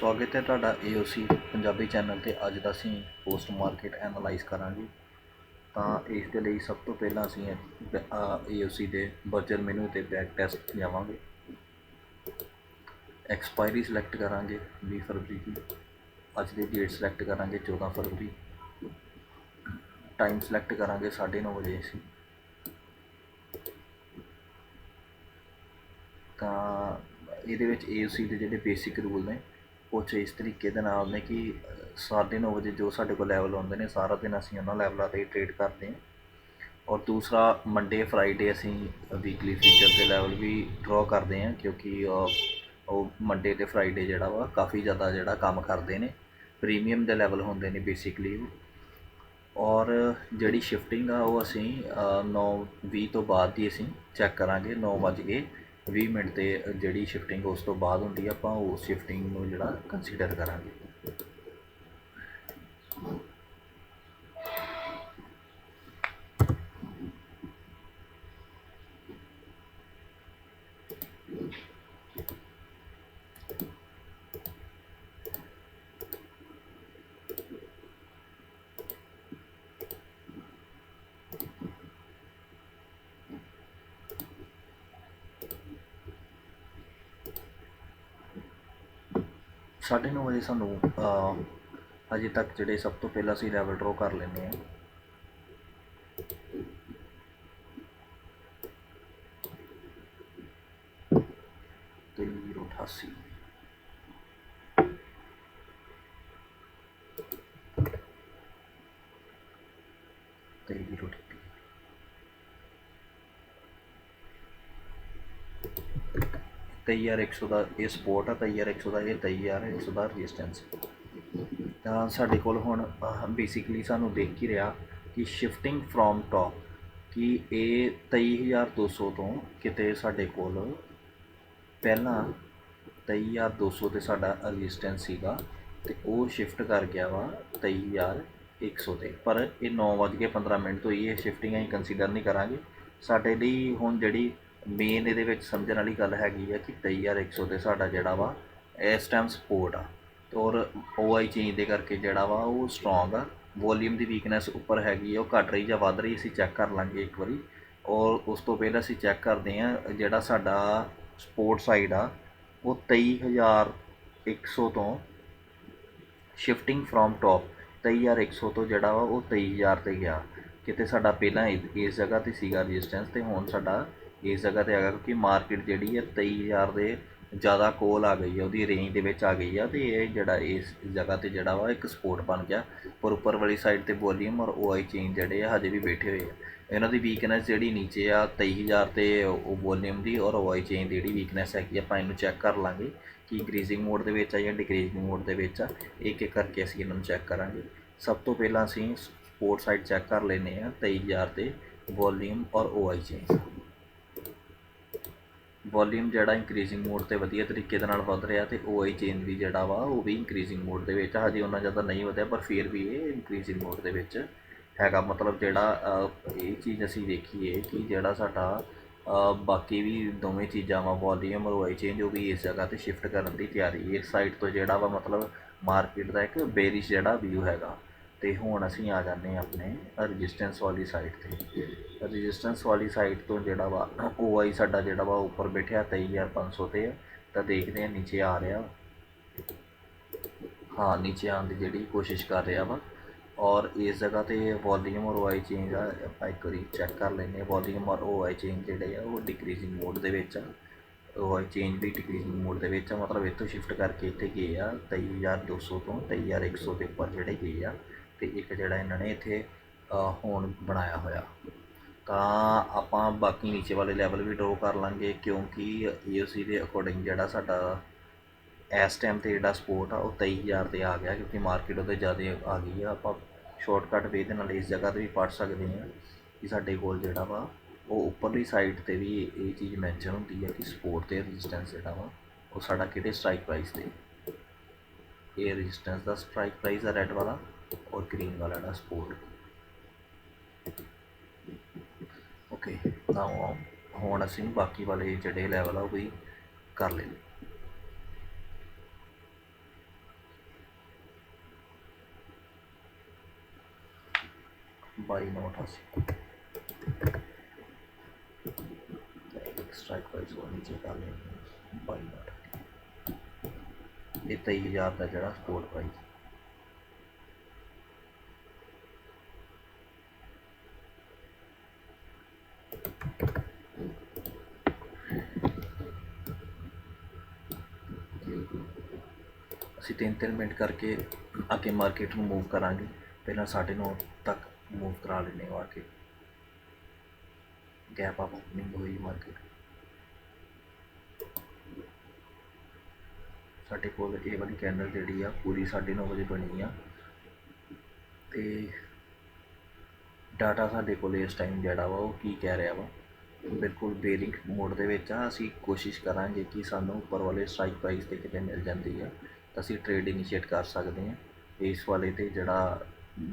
ਸਵਾਗਤ ਹੈ ਤੁਹਾਡਾ AOC ਪੰਜਾਬੀ ਚੈਨਲ ਤੇ। ਅੱਜ ਦਾ ਅਸੀਂ ਪੋਸਟ ਮਾਰਕੀਟ ਐਨਾਲਾਈਜ਼ ਕਰਾਂਗੇ। ਤਾਂ ਇਸ ਦੇ ਲਈ ਸਭ ਤੋਂ ਪਹਿਲਾਂ ਅਸੀਂ ਬ- ਅ, AOC ਦੇ ਬਰਜਰ ਮੈਨੂ ਤੇ ਬੈਕ ਟੈਸਟ ਜਾਵਾਂਗੇ। ਐਕਸਪਾਇਰੀ ਸਿਲੈਕਟ ਕਰਾਂਗੇ 20 ਫਰਵਰੀ ਦੀ। ਅੱਜ ਦੀ ਡੇਟ ਸਿਲੈਕਟ ਕਰਾਂਗੇ 14 ਫਰਵਰੀ। ਟਾਈਮ ਸਿਲੈਕਟ ਕਰਾਂਗੇ 9:30 ਵਜੇ ਅਸੀਂ। ਤਾਂ ਇਹਦੇ ਵਿੱਚ AOC ਦੇ ਜਿਹੜੇ ਬੇਸਿਕ ਰੂਲ ਨੇ ਕੁਛ ਇਸ ਤਰੀਕੇ ਦੇ ਨਾਲ ਨੇ ਕਿ ਸਾਢੇ ਨੌ ਵਜੇ ਜੋ ਸਾਡੇ ਕੋਲ ਲੈਵਲ ਆਉਂਦੇ ਨੇ, ਸਾਰਾ ਦਿਨ ਅਸੀਂ ਉਹਨਾਂ ਲੈਵਲਾਂ ਤੇ ਟ੍ਰੇਡ ਕਰਦੇ ਹਾਂ। ਔਰ ਦੂਸਰਾ ਮੰਡੇ ਫਰਾਈਡੇ ਅਸੀਂ ਵੀਕਲੀ ਫੀਚਰ ਦੇ ਲੈਵਲ ਵੀ ਡਰਾ ਕਰਦੇ ਹਾਂ, ਕਿਉਂਕਿ ਉਹ ਮੰਡੇ ਤੇ ਫਰਾਈਡੇ ਜਿਹੜਾ ਵਾ, ਕਾਫੀ ਜ਼ਿਆਦਾ ਜਿਹੜਾ ਕੰਮ ਕਰਦੇ ਨੇ। ਪ੍ਰੀਮੀਅਮ ਦੇ ਲੈਵਲ ਹੁੰਦੇ ਨੇ ਬੇਸਿਕਲੀ ਔਰ ਜਿਹੜੀ ਸ਼ਿਫਟਿੰਗ ਆ, ਉਹ ਅਸੀਂ 9:20 ਤੋਂ ਬਾਅਦ ਦੀ ਅਸੀਂ ਚੈੱਕ ਕਰਾਂਗੇ 9:20 ਵੀਹ ਮਿੰਟ ਤੇ ਜਿਹੜੀ ਸ਼ਿਫਟਿੰਗ ਉਸ ਤੋਂ ਬਾਅਦ ਹੁੰਦੀ ਆ, ਆਪਾਂ ਉਸ ਸ਼ਿਫਟਿੰਗ ਨੂੰ ਜਿਹੜਾ ਕੰਸੀਡਰ ਕਰਾਂਗੇ। ਸਾਢੇ ਨੌ ਵਜੇ ਸਾਨੂੰ ਅਜੇ ਤੱਕ ਜਿਹੜੇ ਸਭ ਤੋਂ ਪਹਿਲਾਂ ਅਸੀਂ ਲੈਵਲ ਡਰਾ ਕਰ ਲੈਂਦੇ ਹਾਂ। ਤੇ 088 ਤੇਈ ਹਜ਼ਾਰ ਇੱਕ ਸੌ ਦਾ ਇਹ ਸਪੋਰਟ ਆ, ਤੇਈ ਹਜ਼ਾਰ ਇੱਕ ਸੌ ਦਾ ਇਹ, ਤੇਈ ਹਜ਼ਾਰ ਇੱਕ ਸੌ ਦਾ ਰੈਜ਼ਿਸਟੈਂਸ ਤਾਂ ਸਾਡੇ ਕੋਲ ਹੁਣ ਬੇਸਿਕਲੀ ਸਾਨੂੰ ਦੇਖ ਹੀ ਰਿਹਾ ਕਿ ਸ਼ਿਫਟਿੰਗ ਫਰੋਮ ਟਾਪ ਕਿ ਇਹ 23200 ਤੋਂ ਕਿਤੇ ਸਾਡੇ ਕੋਲ ਪਹਿਲਾਂ 23200 ਤੇ ਸਾਡਾ ਰੈਜ਼ਿਸਟੈਂਸ ਸੀਗਾ ਤੇ ਉਹ ਸ਼ਿਫਟ ਕਰ ਗਿਆ ਵਾ 23100 ਤੇ। ਪਰ ਇਹ 9:15 ਮਿੰਟ ਤੋਂ ਹੀ ਇਹ ਸ਼ਿਫਟਿੰਗ ਅਸੀਂ ਕੰਸੀਡਰ ਨਹੀਂ ਕਰਾਂਗੇ। ਸਾਡੇ ਲਈ ਹੁਣ ਜਿਹੜੀ ਮੇਨ ਇਹਦੇ ਵਿੱਚ ਸਮਝਣ ਵਾਲੀ ਗੱਲ ਹੈਗੀ ਆ ਕਿ 23100 ਤੇ ਸਾਡਾ ਜਿਹੜਾ ਵਾ, ਇਸ ਟਾਈਮ ਸਪੋਰਟ ਆ। ਤੇ ਔਰ OI ਚੇਂਜ ਦੇ ਕਰਕੇ ਜਿਹੜਾ ਵਾ, ਉਹ ਸਟਰੋਂਗ ਆ। ਵੋਲਿਊਮ ਦੀ ਵੀਕਨੈਸ ਉੱਪਰ ਹੈਗੀ ਆ, ਉਹ ਘਟ ਰਹੀ ਜਾਂ ਵੱਧ ਰਹੀ, ਅਸੀਂ ਚੈੱਕ ਕਰ ਲਾਂਗੇ ਇੱਕ ਵਾਰੀ। ਔਰ ਉਸ ਤੋਂ ਪਹਿਲਾਂ ਅਸੀਂ ਚੈੱਕ ਕਰਦੇ ਆ ਜਿਹੜਾ ਸਾਡਾ ਸਪੋਰਟ ਸਾਈਡ ਆ, ਉਹ 23100 ਤੋਂ ਸ਼ਿਫਟਿੰਗ ਫਰੋਮ ਟਾਪ 23100 ਤੋਂ ਜਿਹੜਾ ਵਾ, ਉਹ 23000 ਤੇ ਗਿਆ। ਕਿਤੇ ਸਾਡਾ ਪਹਿਲਾਂ ਇ- ਇਸ ਜਗ੍ਹਾ ਤੇ ਸੀਗਾ ਰੈਜ਼ਿਸਟੈਂਸ ਤੇ ਹੁਣ ਸਾਡਾ ਇਸ ਜਗ੍ਹਾ ਤੇ ਹੈਗਾ ਕਿਉਂਕਿ ਮਾਰਕੀਟ ਜਿਹੜੀ ਹੈ 23000 ਦੇ ਜ਼ਿਆਦਾ ਕੋਲ ਆ ਗਈ ਹੈ, ਉਹਦੀ ਰੇਂਜ ਦੇ ਵਿੱਚ ਆ ਗਈ ਆ ਅਤੇ ਇਹ ਜਿਹੜਾ ਇਸ ਜਗ੍ਹਾ ਤੇ ਜਿਹੜਾ ਵਾ ਇੱਕ ਸਪੋਰਟ ਬਣ ਗਿਆ। ਪਰ ਉੱਪਰ ਵਾਲੀ ਸਾਈਡ ਤੇ ਵੋਲੀਅਮ ਔਰ ਓ ਆਈ ਚੇਂਜ ਜਿਹੜੇ ਆ ਹਜੇ ਵੀ ਬੈਠੇ ਹੋਏ ਆ। ਇਹਨਾਂ ਦੀ ਵੀਕਨੈਸ ਜਿਹੜੀ ਨੀਚੇ ਆ, ਤੇਈ ਹਜ਼ਾਰ ਤੇ ਉਹ ਵੋਲੀਅਮ ਦੀ ਔਰ ਓ ਆਈ ਚੇਂਜ ਦੀ ਜਿਹੜੀ ਵੀਕਨੈਸ ਹੈਗੀ ਆਪਾਂ ਇਹਨੂੰ ਚੈੱਕ ਕਰ ਲਾਂਗੇ ਕਿ ਇੰਕਰੀਜ਼ਿੰਗ ਮੋਡ ਦੇ ਵਿੱਚ ਆ ਜਾਂ ਡਿਕਰੀਜ਼ਿੰਗ ਮੋਡ ਦੇ ਵਿੱਚ ਆ। ਇੱਕ ਇੱਕ ਕਰਕੇ ਅਸੀਂ ਇਹਨਾਂ ਨੂੰ ਚੈੱਕ ਕਰਾਂਗੇ। ਸਭ ਤੋਂ ਪਹਿਲਾਂ ਅਸੀਂ ਸਪੋਰਟ ਸਾਈਡ ਚੈੱਕ ਕਰ ਲੈਨੇ ਆ 23000 ਤੇ ਵੋਲੀਅਮ ਔਰ OI ਚੇਂਜ ਵੋਲੀਅਮ ਜਿਹੜਾ ਇੰਕਰੀਜ਼ਿੰਗ ਮੋਡ ਤੇ ਵਧੀਆ ਤਰੀਕੇ ਦੇ ਨਾਲ ਵੱਧ ਰਿਹਾ ਤੇ OI ਚੇਂਜ ਵੀ ਜਿਹੜਾ ਵਾ, ਉਹ ਵੀ ਇੰਕਰੀਜ਼ਿੰਗ ਮੋਡ ਦੇ ਵਿੱਚ ਹਜੇ ਉਨਾ ਜ਼ਿਆਦਾ ਨਹੀਂ ਵਧਿਆ, ਪਰ ਫਿਰ ਵੀ ਇਹ ਇੰਕਰੀਜ਼ਿੰਗ ਮੋਡ ਦੇ ਵਿੱਚ ਹੈਗਾ। ਮਤਲਬ ਜਿਹੜਾ ਇਹ ਚੀਜ਼ ਅਸੀਂ ਦੇਖੀਏ ਕਿ ਜਿਹੜਾ ਸਾਡਾ ਬਾਕੀ ਵੀ ਦੋਵੇਂ ਚੀਜ਼ਾਂ ਵਾ ਵੋਲੀਅਮ ਔਰ OI ਚੇਂਜ ਉਹ ਵੀ ਇਸ ਜਗ੍ਹਾ ਤੇ ਸ਼ਿਫਟ ਕਰਨ ਦੀ ਤਿਆਰੀ। ਇਸ ਸਾਈਡ ਤੋਂ ਜਿਹੜਾ ਵਾ, ਮਤਲਬ ਮਾਰਕੀਟ ਦਾ ਇੱਕ ਬੇਰਿਸ਼ ਜਿਹੜਾ ਵਿਊ ਹੈਗਾ। ਅਤੇ ਹੁਣ ਅਸੀਂ ਆ ਜਾਂਦੇ ਹਾਂ ਆਪਣੇ ਰਜਿਸਟੈਂਸ ਵਾਲੀ ਸਾਈਡ ਤੇ। ਰਜਿਸਟੈਂਸ ਵਾਲੀ ਸਾਈਡ ਤੋਂ ਜਿਹੜਾ ਵਾ ਓ ਆਈ ਸਾਡਾ ਜਿਹੜਾ ਵਾ ਉੱਪਰ ਬੈਠਿਆ 23500 ਤੇ ਆ ਤਾਂ। ਦੇਖਦੇ ਹਾਂ ਨੀਚੇ ਆ ਰਿਹਾ। ਹਾਂ, ਨੀਚੇ ਆਉਣ ਦੀ ਜਿਹੜੀ ਕੋਸ਼ਿਸ਼ ਕਰ ਰਿਹਾ ਵਾ। ਔਰ ਇਸ ਜਗ੍ਹਾ ਤੇ ਵੋਲੀਅਮ ਔਰ OI ਚੇਂਜ ਆ, ਆਪਾਂ ਇੱਕ ਵਾਰੀ ਚੈੱਕ ਕਰ ਲੈਂਦੇ ਹਾਂ। ਵੋਲੀਅਮ ਔਰ OI ਚੇਂਜ ਜਿਹੜੇ ਆ, ਉਹ ਡਿਕਰੀਜ਼ਿੰਗ ਮੋਡ ਦੇ ਵਿੱਚ ਆ। OI ਚੇਂਜ ਵੀ ਡਿਕਰੀਜ਼ਿੰਗ ਮੋਡ ਦੇ ਵਿੱਚ ਆ। ਮਤਲਬ ਇੱਥੋਂ ਸ਼ਿਫਟ ਕਰਕੇ ਇੱਥੇ ਗਏ ਆ 23200 ਤੋਂ 23100 ਦੇ ਉੱਪਰ ਜਿਹੜੇ ਗਏ ਆ। ਅਤੇ ਇੱਕ ਜਿਹੜਾ ਇਹਨਾਂ ਨੇ ਇੱਥੇ ਹੋਣ ਬਣਾਇਆ ਹੋਇਆ। ਤਾਂ ਆਪਾਂ ਬਾਕੀ ਨੀਚੇ ਵਾਲੇ ਲੈਵਲ ਵੀ ਡਰੋ ਕਰ ਲਾਂਗੇ, ਕਿਉਂਕਿ EOC ਦੇ ਅਕੋਰਡਿੰਗ ਜਿਹੜਾ ਸਾਡਾ ਇਸ ਟਾਈਮ ਤੇ ਜਿਹੜਾ ਸਪੋਰਟ ਆ, ਉਹ 23000 ਤੇ ਆ ਗਿਆ, ਕਿਉਂਕਿ ਮਾਰਕੀਟ ਉਹਦੇ ਜ਼ਿਆਦਾ ਆ ਗਈ ਆ। ਆਪਾਂ ਸ਼ਾਰਟਕਟ ਵੇ ਦੇ ਨਾਲ ਇਸ ਜਗ੍ਹਾ ਤੇ ਵੀ ਪੜ ਸਕਦੇ ਹਾਂ ਕਿ ਸਾਡੇ ਕੋਲ ਜਿਹੜਾ ਵਾ, ਉਹ ਉੱਪਰਲੀ ਸਾਈਡ ਤੇ ਵੀ ਇਹ ਚੀਜ਼ ਮੈਂਸ਼ਨ ਹੁੰਦੀ ਹੈ ਕਿ ਸਪੋਰਟ ਤੇ ਰੈਜ਼ਿਸਟੈਂਸ ਜਿਹੜਾ ਵਾ, ਉਹ ਸਾਡਾ ਕਿਹੜੇ ਸਟ੍ਰਾਈਕ ਪ੍ਰਾਈਸ ਤੇ? ਇਹ ਰੈਜ਼ਿਸਟੈਂਸ ਦਾ ਸਟ੍ਰਾਈਕ ਪ੍ਰਾਈਸ ਆ ਰੈੱਡ ਵਾਲਾ। और green वाला ना sport ਓਕੇ ਤਾਂ ਹੁਣ ਅਸੀਂ ਬਾਕੀ ਵਾਲੇ ਜਿਹੜੇ ਲੈਵਲ ਆ ਉਹ ਵੀ ਕਰ ਲੈਣੇ ਬਾਈ ਨੋਟ ਅਸੀਂ ਸਟ੍ਰਾਈਕ ਵਾਈਜ਼ ਉਹ ਨੀਚੇ ਕਰ ਲੈਣੇ ਬਾਈ ਨੋਟ ਇਹ 23000 ਦਾ ਜਿਹੜਾ ਸਪੋਰਟ ਪ੍ਰਾਈਸ ਤਿੰਨ ਤਿੰਨ ਮਿੰਟ ਕਰਕੇ ਅੱਗੇ ਮਾਰਕੀਟ ਨੂੰ ਮੂਵ ਕਰਾਂਗੇ। ਪਹਿਲਾਂ ਸਾਢੇ ਨੌ ਤੱਕ ਮੂਵ ਕਰਾ ਲੈਂਦੇ ਆ ਕੇ ਗੈਪ ਅਪ ਓਪਨਿੰਗ ਹੋਈ ਮਾਰਕੀਟ ਸਾਡੇ ਕੋਲ ਇਹ ਵਾਲੀ ਕੈਂਡਲ ਜਿਹੜੀ ਆ, ਪੂਰੀ 9:30 ਵਜੇ ਬਣੀ ਆ। ਤੇ ਡਾਟਾ ਸਾਡੇ ਕੋਲ ਇਸ ਟਾਈਮ ਜਿਹੜਾ ਵਾ, ਉਹ ਕੀ ਕਹਿ ਰਿਹਾ ਵਾ? ਬਿਲਕੁਲ ਬੇਰਿੰਗ ਮੋਡ ਦੇ ਵਿੱਚ ਆ। ਅਸੀਂ ਕੋਸ਼ਿਸ਼ ਕਰਾਂਗੇ ਕਿ ਸਾਨੂੰ ਉੱਪਰ ਵਾਲੇ ਸਟ੍ਰਾਈਕ ਪ੍ਰਾਈਸ ਤੇ ਕਿਤੇ ਮਿਲ ਜਾਂਦੀ ਆ। ਅਸੀਂ ਟ੍ਰੇਡ ਇਨੀਸ਼ੀਏਟ ਕਰ ਸਕਦੇ ਹਾਂ। ਇਸ ਵਾਲੇ ਤੇ ਜਿਹੜਾ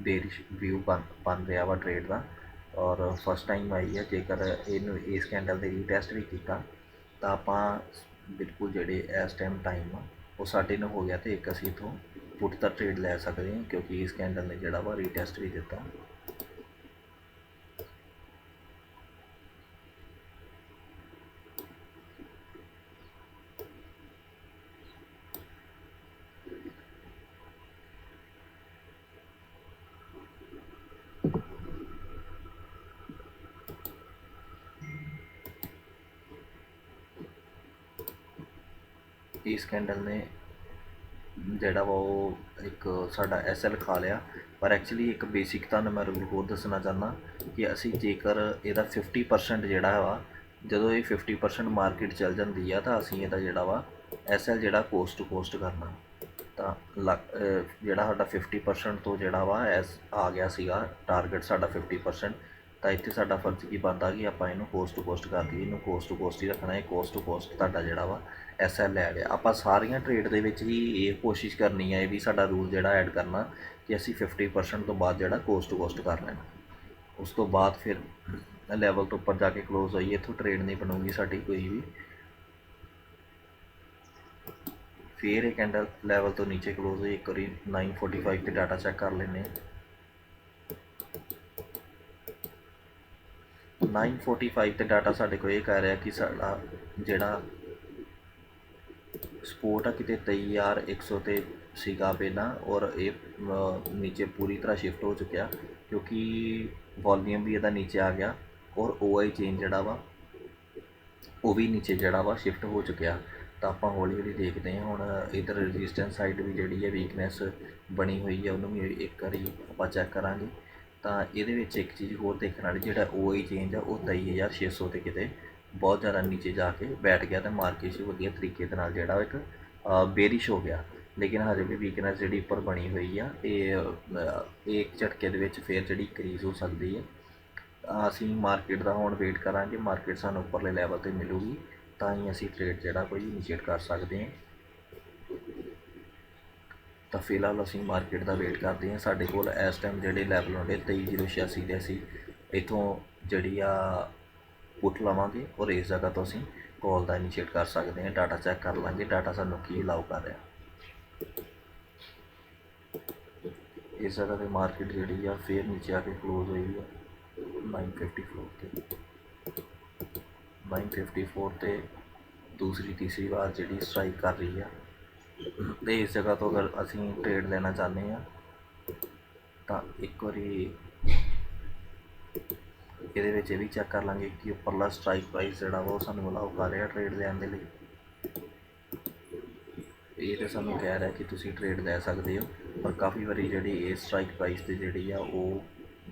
ਬੇਰਿਸ਼ ਵਿਊ ਬਣ ਬਣ ਰਿਹਾ ਵਾ ਟ੍ਰੇਡ ਦਾ, ਔਰ ਫਸਟ ਟਾਈਮ ਆਈ ਹੈ ਜੇਕਰ ਇਹਨੂੰ, ਇਸ ਕੈਂਡਲ ਦੇ ਰੀਟੈਸਟ ਵੀ ਕੀਤਾ, ਤਾਂ ਆਪਾਂ ਬਿਲਕੁਲ ਜਿਹੜੇ ਇਸ ਟਾਈਮ ਟਾਈਮ ਆ, ਉਹ ਸਾਡੇ ਨੂੰ ਹੋ ਗਿਆ ਤੇ ਇੱਕ ਅਸੀਂ ਇਥੋਂ ਪੁੱਟ ਦਾ ਟ੍ਰੇਡ ਲੈ ਸਕਦੇ ਹਾਂ, ਕਿਉਂਕਿ ਇਸ ਕੈਂਡਲ ਨੇ ਜਿਹੜਾ ਵਾ ਰੀਟੈਸਟ ਵੀ ਦਿੱਤਾ ਇਸ ਕੈਂਡਲ ਨੇ ਜਿਹੜਾ ਵਾ ਉਹ ਇੱਕ ਸਾਡਾ ਐਸਐਲ ਖਾ ਲਿਆ। ਪਰ ਐਕਚੁਅਲੀ ਇੱਕ ਬੇਸਿਕ ਤੁਹਾਨੂੰ ਮੈਂ ਰੂਲ ਹੋਰ ਦੱਸਣਾ ਚਾਹੁੰਦਾ ਕਿ ਅਸੀਂ ਜੇਕਰ ਇਹਦਾ 50% ਜਿਹੜਾ ਵਾ, ਜਦੋਂ ਇਹ 50% ਮਾਰਕੀਟ ਚੱਲ ਜਾਂਦੀ ਆ ਤਾਂ ਅਸੀਂ ਇਹਦਾ ਜਿਹੜਾ ਵਾ ਐਸਐਲ ਜਿਹੜਾ ਕੋਸਟ ਟੂ ਕੋਸਟ ਕਰਨਾ। ਤਾਂ ਲੱਗ- ਜਿਹੜਾ ਸਾਡਾ 50% ਤੋਂ ਜਿਹੜਾ ਵਾ ਐਸ ਆ ਗਿਆ ਸੀਗਾ ਟਾਰਗੇਟ ਸਾਡਾ 50% ਤਾਂ ਇੱਥੇ ਸਾਡਾ ਫਰਜ਼ ਕੀ ਬਣਦਾ ਕਿ ਆਪਾਂ ਇਹਨੂੰ ਕੋਸਟ ਟੂ ਕੋਸਟ ਕਰ ਦਈਏ, ਇਹਨੂੰ ਕੋਸਟ ਟੂ ਕੋਸਟ ਹੀ ਰੱਖਣਾ ਹੈ ਕੋਸਟ ਟੂ ਕੋਸਟ ਤੁਹਾਡਾ ਜਿਹੜਾ ਵਾ ਐਸਐਲ ਲੈ ਲਿਆ ਆਪਾਂ ਸਾਰੀਆਂ ਟ੍ਰੇਡ ਦੇ ਵਿੱਚ ਹੀ ਇਹ ਕੋਸ਼ਿਸ਼ ਕਰਨੀ ਹੈ ਇਹ ਵੀ ਸਾਡਾ ਰੂਲ ਜਿਹੜਾ ਐਡ ਕਰਨਾ ਕਿ ਅਸੀਂ 50% ਤੋਂ ਬਾਅਦ ਜਿਹੜਾ ਕੋਸਟ ਟੂ ਕੋਸਟ ਕਰ ਲੈਣਾ। ਉਸ ਤੋਂ ਬਾਅਦ ਫਿਰ ਲੈਵਲ ਤੋਂ ਉੱਪਰ ਜਾ ਕੇ ਕਲੋਜ਼ ਹੋਈ, ਇੱਥੋਂ ਟ੍ਰੇਡ ਨਹੀਂ ਬਣੂਗੀ ਸਾਡੀ ਕੋਈ ਵੀ। ਫਿਰ ਇਹ ਕੈਂਡਲ ਲੈਵਲ ਤੋਂ ਨੀਚੇ ਕਲੋਜ਼ ਹੋਈ, ਇੱਕ ਵਾਰੀ 945 ਤੇ ਡਾਟਾ ਚੈੱਕ ਕਰ ਲੈਂਦੇ ਹਾਂ। 945 ਤੇ ਡਾਟਾ ਸਾਡੇ ਕੋਲ ਇਹ ਕਹਿ ਰਿਹਾ ਕਿ ਸਾਡਾ ਜਿਹੜਾ ਸਪੋਰਟ ਆ ਕਿਤੇ 23100 ਤੇ ਸੀਗਾ ਪਹਿਲਾਂ ਔਰ ਇਹ ਨੀਚੇ ਪੂਰੀ ਤਰ੍ਹਾਂ ਸ਼ਿਫਟ ਹੋ ਚੁੱਕਿਆ ਕਿਉਂਕਿ ਵੋਲੀਅਮ ਵੀ ਇਹਦਾ ਨੀਚੇ ਆ ਗਿਆ ਔਰ OI ਚੇਂਜ ਜਿਹੜਾ ਵਾ, ਉਹ ਵੀ ਨੀਚੇ ਜਿਹੜਾ ਵਾ ਸ਼ਿਫਟ ਹੋ ਚੁੱਕਿਆ। ਤਾਂ ਆਪਾਂ ਹੌਲੀ ਹੌਲੀ ਦੇਖਦੇ ਹਾਂ ਹੁਣ ਇਧਰ ਰੈਜ਼ਿਸਟੈਂਸ ਸਾਈਡ ਵੀ ਜਿਹੜੀ ਹੈ ਵੀਕਨੈਸ ਬਣੀ ਹੋਈ ਹੈ, ਉਹਨੂੰ ਵੀ ਇੱਕ ਵਾਰੀ ਆਪਾਂ ਚੈੱਕ ਕਰਾਂਗੇ। ਤਾਂ ਇਹਦੇ ਵਿੱਚ ਇੱਕ ਚੀਜ਼ ਹੋਰ ਦੇਖਣ ਵਾਲੀ ਜਿਹੜਾ OI ਚੇਂਜ ਆ, ਉਹ 23600 ਤੇ ਕਿਤੇ ਬਹੁਤ ਜ਼ਿਆਦਾ ਨੀਚੇ ਜਾ ਕੇ ਬੈਠ ਗਿਆ ਤੇ ਮਾਰਕੀਟ 'ਚ ਵਧੀਆ ਤਰੀਕੇ ਦੇ ਨਾਲ ਜਿਹੜਾ ਇੱਕ ਬੇਰਿਸ਼ ਹੋ ਗਿਆ। ਲੇਕਿਨ ਹਜੇ ਵੀ ਵੀਕਨੈਸ ਜਿਹੜੀ ਉੱਪਰ ਬਣੀ ਹੋਈ ਆ, ਇਹ ਇਹ ਇੱਕ ਝਟਕੇ ਦੇ ਵਿੱਚ ਫੇਰ ਜਿਹੜੀ ਕਰੀਜ਼ ਹੋ ਸਕਦੀ ਹੈ ਅਸੀਂ ਮਾਰਕੀਟ ਦਾ ਹੁਣ ਵੇਟ ਕਰਾਂਗੇ ਮਾਰਕੀਟ ਸਾਨੂੰ ਉੱਪਰਲੇ ਲੈਵਲ ਤੇ ਮਿਲੂਗੀ, ਤਾਂ ਹੀ ਅਸੀਂ ਟ੍ਰੇਡ ਜਿਹੜਾ ਕੋਈ ਇਨੀਸ਼ੀਏਟ ਕਰ ਸਕਦੇ ਹਾਂ। ਤਾਂ ਫਿਲਹਾਲ ਅਸੀਂ ਮਾਰਕੀਟ ਦਾ ਵੇਟ ਕਰਦੇ ਹਾਂ। ਸਾਡੇ ਕੋਲ ਇਸ ਟਾਈਮ ਜਿਹੜੇ ਲੈਵਲ ਹੁੰਦੇ 23086 ਦੇ ਅਸੀਂ ਇਥੋਂ ਜਿਹੜੀ ਆ ਪੁੱਟ ਲਵਾਂਗੇ ਔਰ ਇਸ ਜਗ੍ਹਾ ਤੋਂ ਅਸੀਂ ਕਾਲ ਦਾ ਇਨੀਸ਼ੀਏਟ ਕਰ ਸਕਦੇ ਹਾਂ। ਡਾਟਾ ਚੈੱਕ ਕਰ ਲਾਂਗੇ। ਡਾਟਾ ਸਾਨੂੰ ਕੀ ਅਲਾਉ ਕਰ ਰਿਹਾ। ਇਸ ਜਗ੍ਹਾ ਤੇ ਮਾਰਕੀਟ ਜਿਹੜੀ ਆ ਫੇਰ ਨੀਚੇ ਆ ਕੇ ਕਲੋਜ਼ ਹੋਈ ਆ। 954 ਤੇ। 954 ਤੇ ਦੂਸਰੀ ਤੀਸਰੀ ਵਾਰ ਜਿਹੜੀ ਸਟ੍ਰਾਈਕ ਕਰ ਰਹੀ ਆ। ਤੇ ਇਸ ਜਗ੍ਹਾ ਤੋਂ ਅਗਰ ਅਸੀਂ ਟ੍ਰੇਡ ਲੈਣਾ ਚਾਹੁੰਦੇ ਹਾਂ, ਤਾਂ ਇੱਕ ਵਾਰੀ ਇਹਦੇ ਵਿੱਚ ਇਹ ਵੀ ਚੈੱਕ ਕਰ ਲਾਂਗੇ ਕਿ ਉੱਪਰਲਾ ਸਟ੍ਰਾਈਕ ਪ੍ਰਾਈਸ ਜਿਹੜਾ ਵਾ ਉਹ ਸਾਨੂੰ ਅਲਾਉ ਕਰ ਰਿਹਾ ਟ੍ਰੇਡ ਲੈਣ ਦੇ ਲਈ। ਇਹ ਤਾਂ ਸਾਨੂੰ ਕਹਿ ਰਿਹਾ ਕਿ ਤੁਸੀਂ ਟ੍ਰੇਡ ਲੈ ਸਕਦੇ ਹੋ, ਪਰ ਕਾਫੀ ਵਾਰੀ ਜਿਹੜੀ ਇਹ ਸਟ੍ਰਾਈਕ ਪ੍ਰਾਈਸ ਤੇ ਜਿਹੜੀ ਆ ਉਹ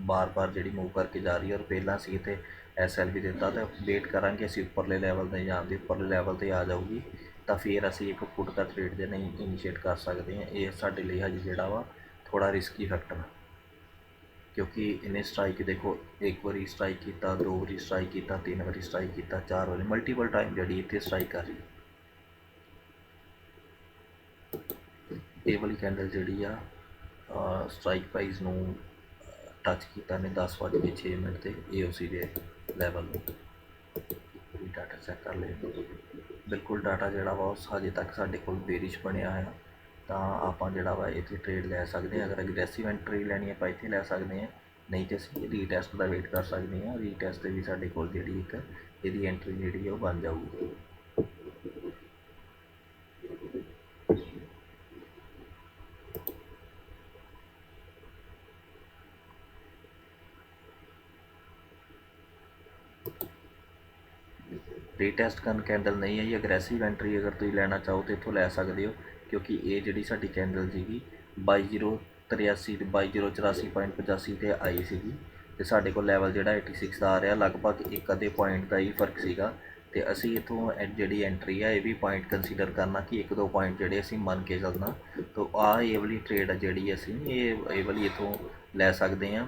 ਬਾਰ-ਬਾਰ ਜਿਹੜੀ ਮੂਵ ਕਰਕੇ ਜਾ ਰਹੀ ਹੈ ਔਰ ਪਹਿਲਾਂ ਸੀ ਤੇ ਐਸਐਲ ਵੀ ਦਿੱਤਾ ਤੇ ਵੇਟ ਕਰਾਂਗੇ ਅਸੀਂ ਉੱਪਰਲੇ ਲੈਵਲ ਤੇ ਜਾਣ ਦੀ ਉੱਪਰਲੇ ਲੈਵਲ ਤੇ ਆ ਜਾਊਗੀ। ਤਾਂ ਫਿਰ ਅਸੀਂ ਇੱਕ ਫੁੱਟ ਦਾ ਟ੍ਰੇਡ ਦੇ ਨਹੀਂ ਇਨੀਸ਼ੀਏਟ ਕਰ ਸਕਦੇ ਹਾਂ, ਇਹ ਸਾਡੇ ਲਈ ਹਜੇ ਜਿਹੜਾ ਵਾ ਥੋੜਾ ਰਿਸਕੀ ਫੈਕਟਰ ਹੈ ਕਿਉਂਕਿ ਇਹਨੇ ਸਟ੍ਰਾਈਕ ਦੇਖੋ, ਇੱਕ ਵਾਰੀ ਸਟ੍ਰਾਈਕ ਕੀਤਾ, ਦੋ ਵਾਰੀ ਸਟ੍ਰਾਈਕ ਕੀਤਾ, ਤਿੰਨ ਵਾਰੀ ਸਟ੍ਰਾਈਕ ਕੀਤਾ, ਚਾਰ ਵਾਰੀ ਮਲਟੀਪਲ ਟਾਈਮ ਜਿਹੜੀ ਇੱਥੇ ਸਟ੍ਰਾਈਕ ਕਰ ਰਹੀ ਹੈ। ਇਹ ਵਾਲੀ ਕੈਂਡਲ ਜਿਹੜੀ ਆ ਸਟ੍ਰਾਈਕ ਪ੍ਰਾਈਸ ਨੂੰ ਟੱਚ ਕੀਤਾ ਨੇ 10 ਵਜੇ ਕੇ 6 ਮਿੰਟ ਤੇ AOC ਦੇ ਲੈਵਲ ਨੂੰ। ਡਾਟਾ ਚੈੱਕ ਕਰ ਲਿਆ ਬਿਲਕੁਲ ਡਾਟਾ ਜਿਹੜਾ ਵਾ ਉਹ ਹਜੇ ਤੱਕ ਸਾਡੇ ਕੋਲ ਬੇਰਿਸ਼ ਬਣਿਆ ਹੋਇਆ। ਤਾਂ ਆਪਾਂ ਜਿਹੜਾ ਵਾ ਇੱਥੇ ਟ੍ਰੇਡ ਲੈ ਸਕਦੇ ਹਾਂ। ਅਗਰ ਅਗਰੈਸਿਵ ਐਂਟਰੀ ਲੈਣੀ ਹੈ ਆਪਾਂ ਇੱਥੇ ਲੈ ਸਕਦੇ ਹਾਂ। ਨਹੀਂ ਤੇ ਅਸੀਂ ਰੀਟੈਸਟ ਦਾ ਵੇਟ ਕਰ ਸਕਦੇ ਹਾਂ। ਰੀਟੈਸਟ ਤੇ ਵੀ ਸਾਡੇ ਕੋਲ ਜਿਹੜੀ ਇੱਕ ਇਹਦੀ ਐਂਟਰੀ ਜਿਹੜੀ ਹੈ ਉਹ ਬਣ ਜਾਊਗੀ। ਰੀਟੈਸਟ ਕਰਨ ਕੈਂਡਲ ਨਹੀਂ ਹੈ ਆਈ ਅਗਰੈਸਿਵ ਐਂਟਰੀ ਅਗਰ ਤੁਸੀਂ ਲੈਣਾ ਚਾਹੋ ਤੇ ਇੱਥੋਂ ਲੈ ਸਕਦੇ ਹੋ, ਕਿਉਂਕਿ ਇਹ ਜਿਹੜੀ ਸਾਡੀ ਕੈਂਡਲ ਸੀਗੀ 22083 ਤੇ 22084.85 ਤੇ ਆਈ ਸੀਗੀ, ਤੇ ਸਾਡੇ ਕੋਲ ਲੈਵਲ ਜਿਹੜਾ 86 ਦਾ ਆ ਰਿਹਾ, ਲਗਭਗ ਇੱਕ ਅੱਧੇ ਪੁਆਇੰਟ ਦਾ ਹੀ ਫ਼ਰਕ ਸੀਗਾ, ਤੇ ਅਸੀਂ ਇਥੋਂ ਜਿਹੜੀ ਐਂਟਰੀ ਆ, ਇਹ ਵੀ ਪੁਆਇੰਟ ਕੰਸੀਡਰ ਕਰਨਾ ਕਿ ਇੱਕ ਦੋ ਪੁਆਇੰਟ ਜਿਹੜੇ ਅਸੀਂ ਮੰਨ ਕੇ ਚੱਲਣਾ, ਤਾਂ ਆ ਇਹ ਵਾਲੀ ਟ੍ਰੇਡ ਜਿਹੜੀ ਅਸੀਂ, ਇਹ ਇਹ ਵਾਲੀ ਇਥੋਂ ਲੈ ਸਕਦੇ ਆ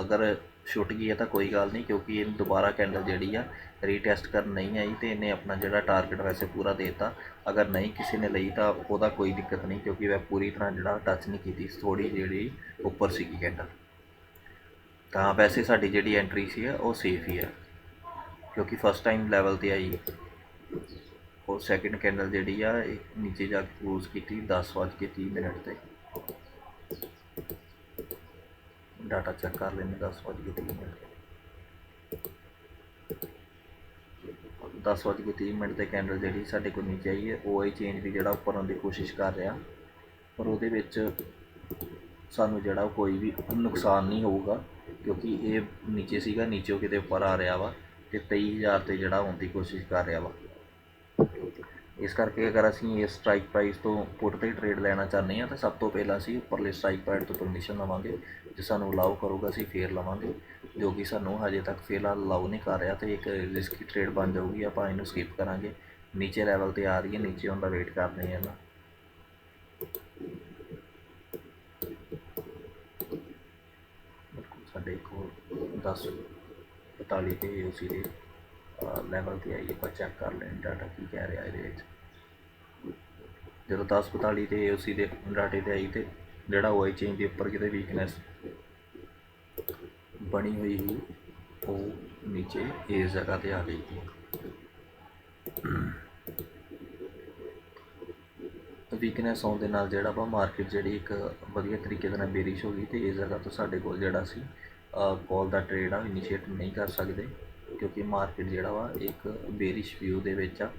ਅਗਰ ਛੁੱਟ ਗਈ ਹੈ ਤਾਂ ਕੋਈ ਗੱਲ ਨਹੀਂ ਕਿਉਂਕਿ ਇਹ ਦੁਬਾਰਾ ਕੈਂਡਲ ਜਿਹੜੀ ਆ ਰੀਟੈਸਟ ਕਰਨ ਨਹੀਂ ਆਈ ਤੇ ਇਹਨੇ ਆਪਣਾ ਜਿਹੜਾ ਟਾਰਗੇਟ ਵੈਸੇ ਪੂਰਾ ਦੇਤਾ ਅਗਰ ਨਹੀਂ ਕਿਸੇ ਨੇ ਲਈ ਤਾਂ ਉਹਦਾ ਕੋਈ ਦਿੱਕਤ ਨਹੀਂ ਕਿਉਂਕਿ ਵੈ ਪੂਰੀ ਤਰ੍ਹਾਂ ਜਿਹੜਾ ਟੱਚ ਨਹੀਂ ਕੀਤੀ ਥੋੜੀ ਜਿਹੜੀ ਉੱਪਰ ਸੀਗੀ ਕੈਂਡਲ ਤਾਂ ਵੈਸੇ ਸਾਡੀ ਜਿਹੜੀ ਐਂਟਰੀ ਸੀ ਉਹ ਸੇਫ ਹੀ ਹੈ ਕਿਉਂਕਿ ਫਸਟ ਟਾਈਮ ਲੈਵਲ ਤੇ ਆਈ ਉਹ ਸੈਕਿੰਡ ਕੈਂਡਲ ਜਿਹੜੀ ਆ ਇਹ ਨੀਚੇ ਜਾ ਕੇ ਕਲੋਜ਼ ਕੀਤੀ 10 ਵੱਜ ਕੇ 30 ਮਿੰਟ ਤੇ ਡਾਟਾ ਚੈੱਕ ਕਰ ਲੈਂਦੇ 10 ਵੱਜ ਕੇ 30 ਮਿੰਟ। 10 ਵੱਜ ਕੇ 30 ਮਿੰਟ ਤੇ ਕੈਂਡਲ ਜਿਹੜੀ ਸਾਡੇ ਕੋਲ ਨੀਚੇ ਆਈ ਹੈ, ਉਹ ਆਈ ਚੇਂਜ ਵੀ ਜਿਹੜਾ ਉੱਪਰ ਆਉਣ ਦੀ ਕੋਸ਼ਿਸ਼ ਕਰ ਰਿਹਾ। ਪਰ ਉਹਦੇ ਵਿੱਚ ਸਾਨੂੰ ਜਿਹੜਾ ਕੋਈ ਵੀ ਨੁਕਸਾਨ ਨਹੀਂ ਹੋਊਗਾ, ਕਿਉਂਕਿ ਇਹ ਨੀਚੇ ਸੀਗਾ, ਨੀਚੇ ਕਿਤੇ ਉੱਪਰ ਆ ਰਿਹਾ ਵਾ ਤੇ 23000 ਤੇ ਜਿਹੜਾ ਆਉਣ ਦੀ ਕੋਸ਼ਿਸ਼ ਕਰ ਰਿਹਾ ਵਾ। ਇਸ ਕਰਕੇ ਅਗਰ ਅਸੀਂ ਇਸ ਸਟ੍ਰਾਈਕ ਪ੍ਰਾਈਸ ਤੋਂ ਪੁੱਟ ਤੇ ਟ੍ਰੇਡ ਲੈਣਾ ਚਾਹੁੰਦੇ ਹਾਂ, ਤਾਂ ਸਭ ਤੋਂ ਪਹਿਲਾਂ ਅਸੀਂ ਉੱਪਰਲੇ ਸਟ੍ਰਾਈਕ ਪ੍ਰਾਈਸ ਤੋਂ ਪਰਮਿਸ਼ਨ ਲਵਾਂਗੇ, ਜੇ ਸਾਨੂੰ ਅਲਾਉ ਕਰੂਗਾ ਅਸੀਂ ਫੇਰ ਲਵਾਂਗੇ, ਜੋ ਕਿ ਸਾਨੂੰ ਹਜੇ ਤੱਕ ਫਿਲਹਾਲ ਅਲਾਉ ਨਹੀਂ ਕਰ ਰਿਹਾ ਤੇ ਇੱਕ ਰਿਸਕੀ ਟ੍ਰੇਡ ਬਣ ਜਾਊਗੀ, ਆਪਾਂ ਇਹਨੂੰ ਸਕਿਪ ਕਰਾਂਗੇ। ਨੀਚੇ ਲੈਵਲ ਤੇ ਆ ਰਹੀ ਹੈ, ਨੀਚੇ ਹੁੰਦਾ ਵੇਟ ਕਰਦੇ ਹਾਂ ਨਾ। ਸਾਡੇ ਕੋਲ 10 45 ਤੇ ਉਸੇ ਦੇ ਲੈਵਲ ਤੇ ਆਈ ਆਪਾਂ ਚੈੱਕ ਕਰ ਲੈਣ ਡਾਟਾ ਕੀ ਕਹਿ ਰਿਹਾ ਇਹਦੇ ਵਿੱਚ। ਜਦੋਂ 10 45 ਤੇ ਉਸੇ ਦੇ ਡਾਟੇ ਤੇ ਆਈ ਤੇ ਜਿਹੜਾ ਉਹ ਚੇਂਜ ਦੇ ਉੱਪਰ ਕਿਤੇ ਵੀਕਨੈਸ ਬਣੀ ਹੋਈ ਸੀ, ਉਹ ਨੀਚੇ ਇਸ ਜਗ੍ਹਾ ਤੇ ਆ ਗਈ ਵੀਕਨੈਸ ਆਉਣ ਦੇ ਨਾਲ ਜਿਹੜਾ ਵਾ ਮਾਰਕੀਟ ਜਿਹੜੀ ਇੱਕ ਵਧੀਆ ਤਰੀਕੇ ਦੇ ਨਾਲ ਬੇਰਿਸ਼ ਹੋ ਗਈ ਤੇ ਇਸ ਜਗ੍ਹਾ ਤੋਂ ਸਾਡੇ ਕੋਲ ਜਿਹੜਾ ਸੀ ਕਾਲ ਦਾ ਟ੍ਰੇਡ ਆ ਇਨੀਸ਼ੀਏਟ ਨਹੀਂ ਕਰ ਸਕਦੇ। ਕਿਉਂਕਿ ਮਾਰਕੀਟ ਜਿਹੜਾ ਵਾ ਇੱਕ ਬੇਰਿਸ਼ ਵਿਊ ਦੇ ਵਿੱਚ ਆ।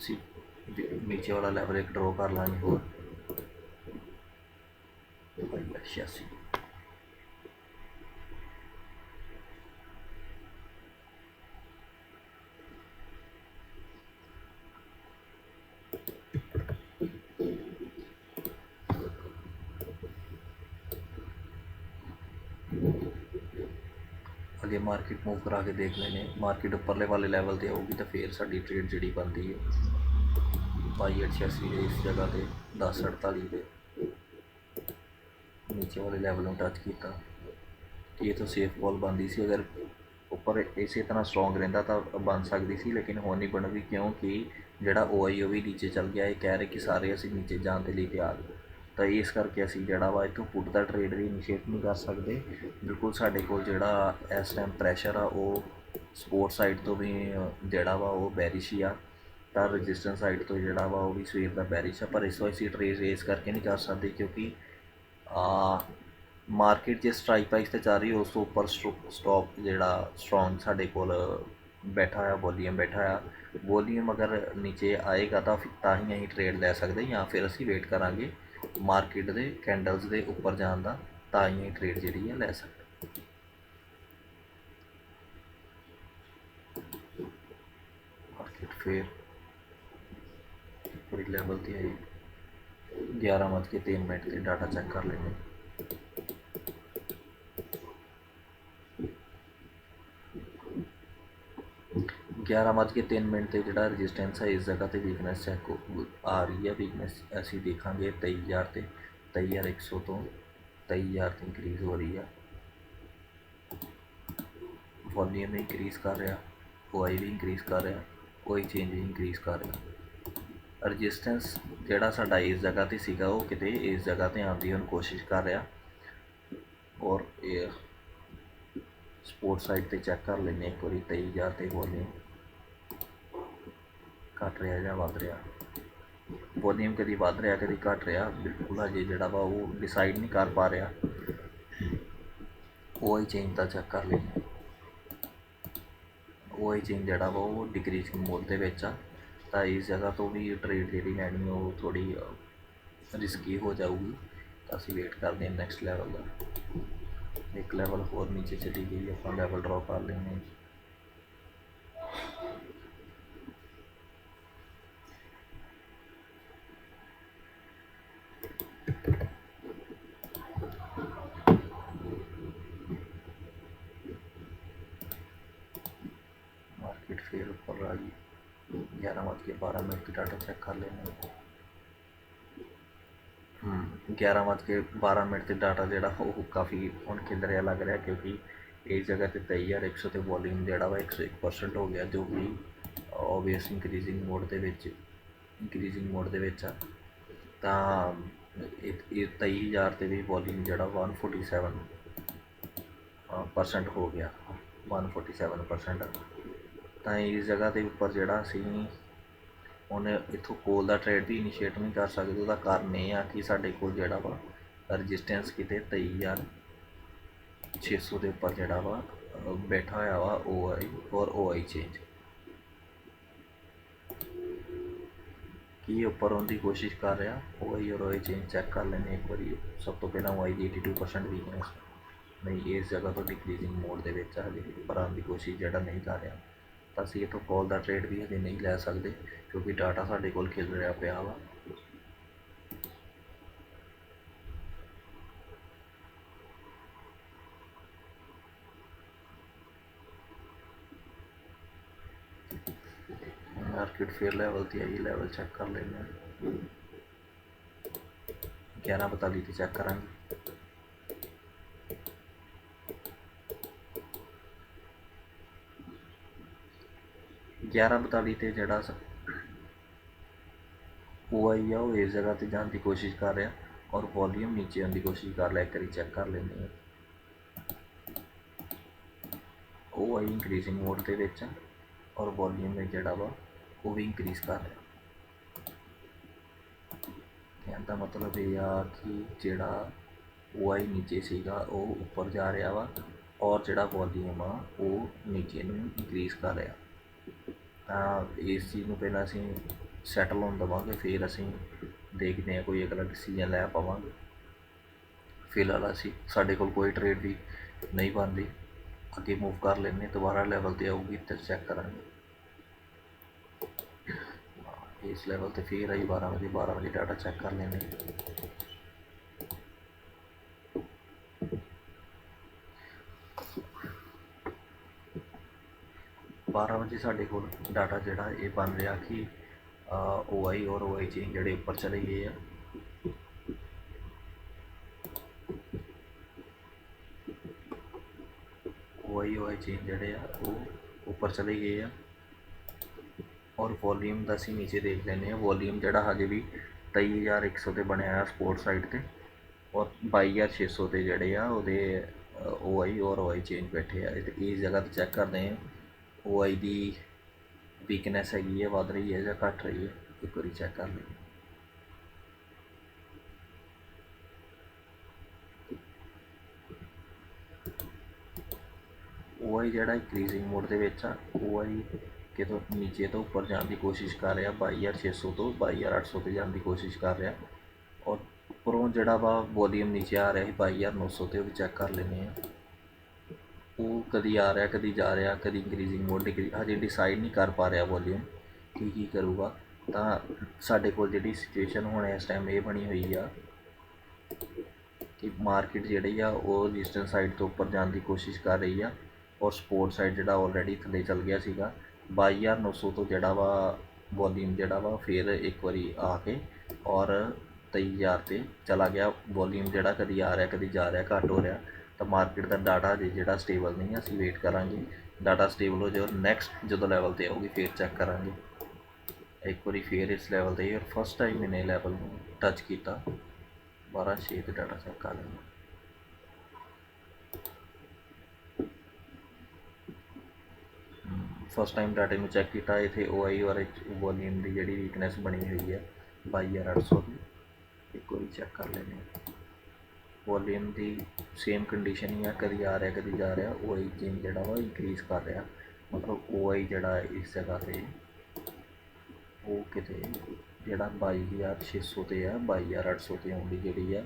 ਸੀ ਨੀਚੇ ਵਾਲਾ ਲੈਵਲ ਇੱਕ ਡਰਾ ਕਰ ਲਾਂਗੇ ਹੋਰ। 86 ਅੱਗੇ ਮਾਰਕੀਟ ਮੂਵ ਕਰਾ ਕੇ ਦੇਖ ਲੈਨੇ ਮਾਰਕੀਟ ਉੱਪਰਲੇ ਵਾਲੇ ਲੈਵਲ ਤੇ ਆਊਗੀ ਤਾਂ ਫੇਰ ਸਾਡੀ ਟ੍ਰੇਡ ਜਿਹੜੀ ਬਣਦੀ ਹੈ 2286 ਦੇ ਇਸ ਜਗ੍ਹਾ ਤੇ 1048 ਦੇ। ਨੀਚੇ ਵਾਲੇ ਲੈਵਲ ਨੂੰ ਟੱਚ ਕੀਤਾ। ਕਿ ਇਹ ਤਾਂ ਸੇਫ ਕਾਲ ਬਣਦੀ ਸੀ। ਅਗਰ ਉੱਪਰ ਇਸੇ ਤਰ੍ਹਾਂ ਸਟਰੋਂਗ ਰਹਿੰਦਾ ਤਾਂ ਬਣ ਸਕਦੀ ਸੀ, ਲੇਕਿਨ ਹੁਣ ਨਹੀਂ ਬਣਦੀ ਕਿਉਂਕਿ ਜਿਹੜਾ OI ਉਹ ਵੀ ਨੀਚੇ ਚੱਲ ਗਿਆ, ਇਹ ਕਹਿ ਰਹੇ ਕਿ ਸਾਰੇ ਅਸੀਂ ਨੀਚੇ ਜਾਣ ਦੇ ਲਈ ਤਿਆਰ ਤਾਂ ਇਸ ਕਰਕੇ ਅਸੀਂ ਜਿਹੜਾ ਵਾ ਇੱਥੋਂ ਫੂਡ ਦਾ ਟਰੇਡ ਵੀ ਇਨੀਸ਼ੀਏਟ ਨਹੀਂ ਕਰ ਸਕਦੇ। ਬਿਲਕੁਲ ਸਾਡੇ ਕੋਲ ਜਿਹੜਾ ਇਸ ਟਾਈਮ ਪ੍ਰੈਸ਼ਰ ਆ, ਉਹ ਸਪੋਰਟ ਸਾਈਡ ਤੋਂ ਵੀ ਜਿਹੜਾ ਵਾ ਉਹ ਬੈਰਿਸ਼ ਹੀ ਆ। ਤਾਂ ਰੈਜ਼ਿਸਟੈਂਸ ਸਾਈਡ ਤੋਂ ਜਿਹੜਾ ਵਾ ਉਹ ਵੀ ਸਵੇਰ ਦਾ ਬੈਰਿਸ਼ ਆ, ਪਰ ਇਸ ਵਾਰ ਅਸੀਂ ਟ੍ਰੇਡ ਰੇਸ ਕਰਕੇ ਨਹੀਂ ਕਰ ਸਕਦੇ ਕਿਉਂਕਿ ਆ ਮਾਰਕੀਟ ਜੇ ਸਟ੍ਰਾਈਕ ਪ੍ਰਾਈਸ ਤੇ ਚੱਲ ਰਹੀ ਉਸ ਤੋਂ ਉੱਪਰ ਸਟਾਪ ਜਿਹੜਾ ਸਟਰੋਂਗ ਸਾਡੇ ਕੋਲ ਬੈਠਾ ਆ ਵੋਲੀਅਮ ਬੈਠਾ ਆ ਵੋਲੀਅਮ ਅਗਰ ਨੀਚੇ ਆਏਗਾ ਤਾਂ ਤਾਂ ਹੀ ਅਸੀਂ ਟ੍ਰੇਡ ਲੈ ਸਕਦੇ ਜਾਂ ਫਿਰ ਅਸੀਂ ਵੇਟ ਕਰਾਂਗੇ। ਮਾਰਕੀਟ ਦੇ ਕੈਂਡਲਸ ਦੇ ਉੱਪਰ ਜਾਣ ਦਾ, ਤਾਂ ਹੀ ਇਹ ਟ੍ਰੇਡ ਜਿਹੜੀ ਹੈ ਲੈ ਸਕਦੇ ਮਾਰਕੀਟ ਫੇਰ ਪੂਰੀ ਲੈਵਲ ਤੇ ਆਈ। 11 ਵੱਜ ਕੇ 3 ਮਿੰਟ ਤੇ ਡਾਟਾ ਚੈੱਕ ਕਰ ਲੈਂਦੇ। ਗਿਆਰਾਂ ਵੱਜ ਕੇ 3 ਮਿੰਟ ਤੇ ਜਿਹੜਾ ਰੈਜ਼ਿਸਟੈਂਸ ਹੈ ਇਸ ਜਗ੍ਹਾ ਤੇ ਵੀਕਨੈਸ ਚੈੱਕ ਆ ਰਹੀ ਹੈ ਵੀਕਨੈਸ ਅਸੀਂ ਦੇਖਾਂਗੇ 23000 ਤੇ 23100 ਤੋਂ 23000 ਤੇ ਇਨਕਰੀਜ਼ ਹੋ ਰਹੀ ਆ। ਵੋਲੀਅਮ ਇਨਕਰੀਜ਼ ਕਰ ਰਿਹਾ OI ਵੀ ਇਨਕਰੀਜ਼ ਕਰ ਰਿਹਾ, ਕੋਈ ਚੇਂਜ ਵੀ ਇਨਕਰੀਜ਼ ਕਰ ਰਿਹਾ। ਰੈਜ਼ਿਸਟੈਂਸ ਜਿਹੜਾ ਸਾਡਾ ਇਸ ਜਗ੍ਹਾ ਤੇ ਸੀਗਾ, ਉਹ ਕਿਤੇ ਇਸ ਜਗ੍ਹਾ ਤੇ ਆਉਣ ਦੀ ਹੁਣ ਕੋਸ਼ਿਸ਼ ਕਰ ਰਿਹਾ। ਔਰ ਇਹ ਸਪੋਰਟ ਸਾਈਡ ਤੇ ਚੈੱਕ ਕਰ ਲੈਂਦੇ ਇੱਕ ਵਾਰੀ 23000 ਤੇ ਵੋਲੀਅਮ ਘਟ ਰਿਹਾ ਜਾਂ ਵੱਧ ਰਿਹਾ? ਵੋਲੀਅਮ ਕਦੀ ਵੱਧ ਰਿਹਾ, ਕਦੀ ਘਟ ਰਿਹਾ? ਬਿਲਕੁਲ ਅਜੇ ਜਿਹੜਾ ਵਾ ਉਹ ਡਿਸਾਈਡ ਨਹੀਂ ਕਰ ਪਾ ਰਿਹਾ। ਉਹ ਚੇਂਜ ਦਾ ਚੈੱਕ ਕਰ ਲੈਂਦੇ ਉਹ ਚੇਂਜ ਜਿਹੜਾ ਵਾ ਉਹ ਡਿਕਰੀਜ਼ ਮੋਡ ਦੇ ਵਿੱਚ ਆ। ਤਾਂ ਇਸ ਜਗ੍ਹਾ ਤੋਂ ਵੀ ਟ੍ਰੇਡ ਜਿਹੜੀ ਲੈਣੀ ਉਹ ਥੋੜੀ ਰਿਸਕੀ ਹੋ ਜਾਊਗੀ। ਤਾਂ ਅਸੀਂ ਵੇਟ ਕਰਦੇ ਹਾਂ ਨੈਕਸਟ ਲੈਵਲ ਦਾ। ਇੱਕ ਲੈਵਲ ਹੋਰ ਨੀਚੇ ਚਲੀ ਗਈ, ਆਪਾਂ ਲੈਵਲ ਡਰਾ ਕਰ ਲੈਂਦੇ ਹਾਂ। फिर ऊपर आ गई ग्यारह बज के बारह मिनट की डाटा चेक कर लेने ਹਮ, ਗਿਆਰਾਂ ਵੱਜ ਕੇ 12 ਮਿੰਟ ਤੇ ਡਾਟਾ ਜਿਹੜਾ ਉਹ ਕਾਫੀ ਹੁਣ ਖਿਲ ਲੱਗ ਰਿਹਾ ਕਿਉਂਕਿ ਇਸ ਜਗ੍ਹਾ ਤੇ 23100 ਤੇ ਵੋਲਿਊਮ ਜਿਹੜਾ ਵਾ 101% ਹੋ ਗਿਆ ਜੋ ਕਿ ਓਬਵੀਅਸ ਇੰਕਰੀਜ਼ਿੰਗ ਮੋਡ ਦੇ ਵਿੱਚ ਇੰਕਰੀਜ਼ਿੰਗ ਮੋਡ ਦੇ ਵਿੱਚ ਆ ਤਾਂ ਇਹ ਇਹ 23000 ਤੇ ਵੀ ਵੋਲਿਊਮ ਜਿਹੜਾ 147 ਪਰਸੈਂਟ ਹੋ ਗਿਆ 147% ਤਾਂ ਇਸ ਜਗ੍ਹਾ ਦੇ ਉੱਪਰ ਜਿਹੜਾ ਅਸੀਂ ਹੁਣ ਇੱਥੋਂ ਕੋਲ ਦਾ ਟ੍ਰੇਡ ਦੀ ਇਨੀਸ਼ੀਏਟ ਨਹੀਂ ਕਰ ਸਕਦੇ, ਉਹਦਾ ਕਾਰਨ ਇਹ ਆ ਕਿ ਸਾਡੇ ਕੋਲ ਜਿਹੜਾ ਵਾ ਰਜਿਸਟੈਂਸ ਕਿਤੇ 23600 ਦੇ ਉੱਪਰ ਜਿਹੜਾ ਵਾ ਬੈਠਾ ਹੋਇਆ ਵਾ OI ਔਰ OI ਚੇਂਜ ਕੀ ਉੱਪਰ ਆਉਣ ਦੀ ਕੋਸ਼ਿਸ਼ ਕਰ ਰਿਹਾ? OI ਔਰ OI ਚੇਂਜ ਚੈੱਕ ਕਰ ਲੈਣੇ ਇੱਕ ਵਾਰੀ। ਸਭ ਤੋਂ ਪਹਿਲਾਂ OI ਦੀ 82% ਵੀਕਨੈਸ ਨਹੀਂ, ਇਸ ਜਗ੍ਹਾ ਤੋਂ ਡਿਕਰੀਜ਼ਿੰਗ ਮੋਡ ਦੇ ਵਿੱਚ ਆ ਹਜੇ ਉੱਪਰ ਆਉਣ ਦੀ ਕੋਸ਼ਿਸ਼ ਜਿਹੜਾ ਨਹੀਂ ਕਰ ਰਿਹਾ। असं इतों कॉल का ट्रेड भी अभी नहीं लै सकते क्योंकि डाटा साढ़े को खिल रहा पा वा मार्केट फेयर लैवल से आई लैवल चैक कर लेना ग्यारह बताली चेक करा 1142 ਤੇ ਜਿਹੜਾ OI ਆ, ਉਹ ਇਸ ਜਗ੍ਹਾ ਤੇ ਜਾਣ ਦੀ ਕੋਸ਼ਿਸ਼ ਕਰ ਰਿਹਾ ਔਰ ਵੋਲੀਅਮ ਨੀਚੇ ਆਉਣ ਦੀ ਕੋਸ਼ਿਸ਼ ਕਰ ਲੈ ਕਰੀ ਚੈੱਕ ਕਰ ਲੈਂਦੇ ਹਾਂ। ਉਹ ਆਈ ਇਨਕਰੀਜ਼ਿੰਗ ਮੋਡ ਦੇ ਵਿੱਚ ਔਰ ਵੋਲੀਅਮ ਨੇ ਜਿਹੜਾ ਵਾ, ਉਹ ਵੀ ਇਨਕਰੀਜ਼ ਕਰ ਰਿਹਾ। ਕਹਿਣ ਦਾ ਮਤਲਬ ਇਹ ਆ ਕਿ ਜਿਹੜਾ ਉਹ ਆਈ ਨੀਚੇ ਸੀਗਾ, ਉਹ ਉੱਪਰ ਜਾ ਰਿਹਾ ਵਾ ਔਰ ਜਿਹੜਾ ਵੋਲੀਅਮ ਆ, ਉਹ ਨੀਚੇ ਨੂੰ ਇਨਕਰੀਜ਼ ਕਰ ਰਿਹਾ। ਤਾਂ ਇਸ ਚੀਜ਼ ਨੂੰ ਪਹਿਲਾਂ ਅਸੀਂ ਸੈਟਲ ਹੋਣ ਦੇਵਾਂਗੇ, ਫਿਰ ਅਸੀਂ ਦੇਖਦੇ ਹਾਂ ਕੋਈ ਅਗਲਾ ਡਿਸੀਜਨ ਲੈ ਪਾਵਾਂਗੇ। ਫਿਲਹਾਲ ਅਸੀਂ, ਸਾਡੇ ਕੋਲ ਕੋਈ ਟ੍ਰੇਡ ਵੀ ਨਹੀਂ ਬਣਦੀ। ਅੱਗੇ ਮੂਵ ਕਰ ਲੈਂਦੇ ਦੁਬਾਰਾ ਲੈਵਲ ਤੇ ਆਊਗੀ ਤੇ ਚੈੱਕ ਕਰਾਂਗੇ। ਇਸ ਲੈਵਲ ਤੇ ਫਿਰ ਆਈ 12 ਵਜੇ 12 ਵਜੇ ਡਾਟਾ ਚੈੱਕ ਕਰ ਲੈਂਦੇ ਬਾਰ੍ਹਾਂ ਵਜੇ ਸਾਡੇ ਕੋਲ ਡਾਟਾ ਜਿਹੜਾ ਇਹ ਬਣ ਰਿਹਾ ਕਿ ਓ ਆਈ ਔਰ ਓ ਆਈ ਚੇਂਜ ਜਿਹੜੇ ਉੱਪਰ ਚਲੇ ਗਏ ਆ। ਓ ਆਈ ਓ ਚੇਂਜ ਜਿਹੜੇ ਆ, ਉਹ ਉੱਪਰ ਚਲੇ ਗਏ ਆ। ਔਰ ਵੋਲੀਅਮ ਦਾ ਅਸੀਂ ਨੀਚੇ ਦੇਖ ਲੈਂਦੇ ਆ ਵੋਲੀਅਮ ਜਿਹੜਾ ਹਜੇ ਵੀ 23100 ਤੇ ਬਣਿਆ ਆ ਸਪੋਰਟ ਸਾਈਡ ਤੇ। ਔਰ 22600 ਤੇ ਜਿਹੜੇ ਆ, ਉਹਦੇ ਓ ਆਈ ਔਰ ਓ ਚੇਂਜ ਬੈਠੇ ਆ। ਤੇ ਇਸ ਜਗ੍ਹਾ ਤੇ ਚੈੱਕ ਕਰਦੇ ਆ ਉਹ ਆਈ ਦੀ ਵੀਕਨੈਸ ਹੈਗੀ ਹੈ ਵੱਧ ਰਹੀ ਹੈ ਜਾਂ ਘਟ ਰਹੀ ਹੈ, ਇੱਕ ਵਾਰੀ ਚੈੱਕ ਕਰ ਲਈਏ। ਓ ਆਈ ਜਿਹੜਾ ਇਨਕਰੀਜ਼ਿੰਗ ਮੋਡ ਦੇ ਵਿੱਚ ਆ, ਉਹ ਆਈ ਕਿਤੋਂ ਨੀਚੇ ਤੋਂ ਉੱਪਰ ਜਾਣ ਦੀ ਕੋਸ਼ਿਸ਼ ਕਰ ਰਿਹਾ 22600 ਤੋਂ 22800 ਤੇ ਜਾਣ ਦੀ ਕੋਸ਼ਿਸ਼ ਕਰ ਰਿਹਾ। ਔਰ ਉੱਪਰੋਂ ਜਿਹੜਾ ਵਾ ਵੋਲੀਅਮ ਨੀਚੇ ਆ ਰਿਹਾ ਸੀ 22900 ਤੇ ਉਹ ਵੀ ਚੈੱਕ ਕਰ ਲੈਂਦੇ ਆ ਉਹ ਕਦੀ ਆ ਰਿਹਾ, ਕਦੀ ਜਾ ਰਿਹਾ, ਕਦੀ ਇੰਕਰੀਜ਼ਿੰਗ ਮੋਡ ਡਿਕਰੀ ਹਜੇ ਡਿਸਾਈਡ ਨਹੀਂ ਕਰ ਪਾ ਰਿਹਾ ਵੋਲੀਅਮ ਕੀ ਕੀ ਕਰੂਗਾ। ਤਾਂ ਸਾਡੇ ਕੋਲ ਜਿਹੜੀ ਸਿਚੁਏਸ਼ਨ ਹੁਣ ਇਸ ਟਾਈਮ ਇਹ ਬਣੀ ਹੋਈ ਆ ਕਿ ਮਾਰਕੀਟ ਜਿਹੜੀ ਆ, ਉਹ ਰਜਿਸਟੈਂਸ ਸਾਈਡ ਤੋਂ ਉੱਪਰ ਜਾਣ ਦੀ ਕੋਸ਼ਿਸ਼ ਕਰ ਰਹੀ ਆ ਔਰ ਸਪੋਰਟ ਸਾਈਡ ਜਿਹੜਾ ਆਲਰੇਡੀ ਥੱਲੇ ਚੱਲ ਗਿਆ ਸੀਗਾ 22900 ਤੋਂ ਜਿਹੜਾ ਵਾ ਵੋਲੀਅਮ ਜਿਹੜਾ ਵਾ, ਫਿਰ ਇੱਕ ਵਾਰੀ ਆ ਕੇ ਔਰ 23000 ਤੇ ਚਲਾ ਗਿਆ। ਵੋਲੀਅਮ ਜਿਹੜਾ ਕਦੀ ਆ ਰਿਹਾ, ਕਦੀ ਜਾ ਰਿਹਾ, ਘੱਟ ਹੋ ਰਿਹਾ। ਤਾਂ ਮਾਰਕੀਟ ਦਾ ਡਾਟਾ ਜੇ ਜਿਹੜਾ ਸਟੇਬਲ ਨਹੀਂ ਅਸੀਂ ਵੇਟ ਕਰਾਂਗੇ। ਡਾਟਾ ਸਟੇਬਲ ਹੋ ਜਾਏ ਨੈਕਸਟ ਜਦੋਂ ਲੈਵਲ ਤੇ ਆਊਗੀ, ਫਿਰ ਚੈੱਕ ਕਰਾਂਗੇ। ਇੱਕ ਵਾਰੀ ਫਿਰ ਇਸ ਲੈਵਲ ਤੇ ਔਰ ਫਸਟ ਟਾਈਮ ਇਹਨੇ ਲੈਵਲ ਨੂੰ ਟੱਚ ਕੀਤਾ। 12 ਛੇ ਤੇ ਡਾਟਾ ਚੈੱਕ ਕਰ ਲੈਂਦੇ ਫਸਟ ਟਾਈਮ ਡਾਟੇ ਨੂੰ ਚੈੱਕ ਕੀਤਾ, ਇੱਥੇ OI ਔਰ ਵੋਲੀਅਮ ਦੀ ਜਿਹੜੀ ਵੀਕਨੈਸ ਬਣੀ ਹੋਈ ਹੈ 22800 ਦੀ। ਇੱਕ ਵਾਰੀ ਚੈੱਕ ਕਰ ਲੈਂਦੇ ਹਾਂ। ਵੋਲੀਅਮ ਦੀ ਸੇਮ ਕੰਡੀਸ਼ਨ ਹੀ ਆ, ਕਦੀ ਆ ਰਿਹਾ, ਕਦੀ ਜਾ ਰਿਹਾ, ਉਹ ਆਈ ਚੇਂਜ ਜਿਹੜਾ ਵਾ ਇਨਕਰੀਜ਼ ਕਰ ਰਿਹਾ। ਮਤਲਬ ਉਹ ਆਈ ਜਿਹੜਾ ਇਸ ਜਗ੍ਹਾ ਤੇ ਉਹ ਕਿਤੇ ਜਿਹੜਾ 22600 ਤੇ ਆ 22800 ਤੇ ਆਉਣ ਦੀ ਜਿਹੜੀ ਆ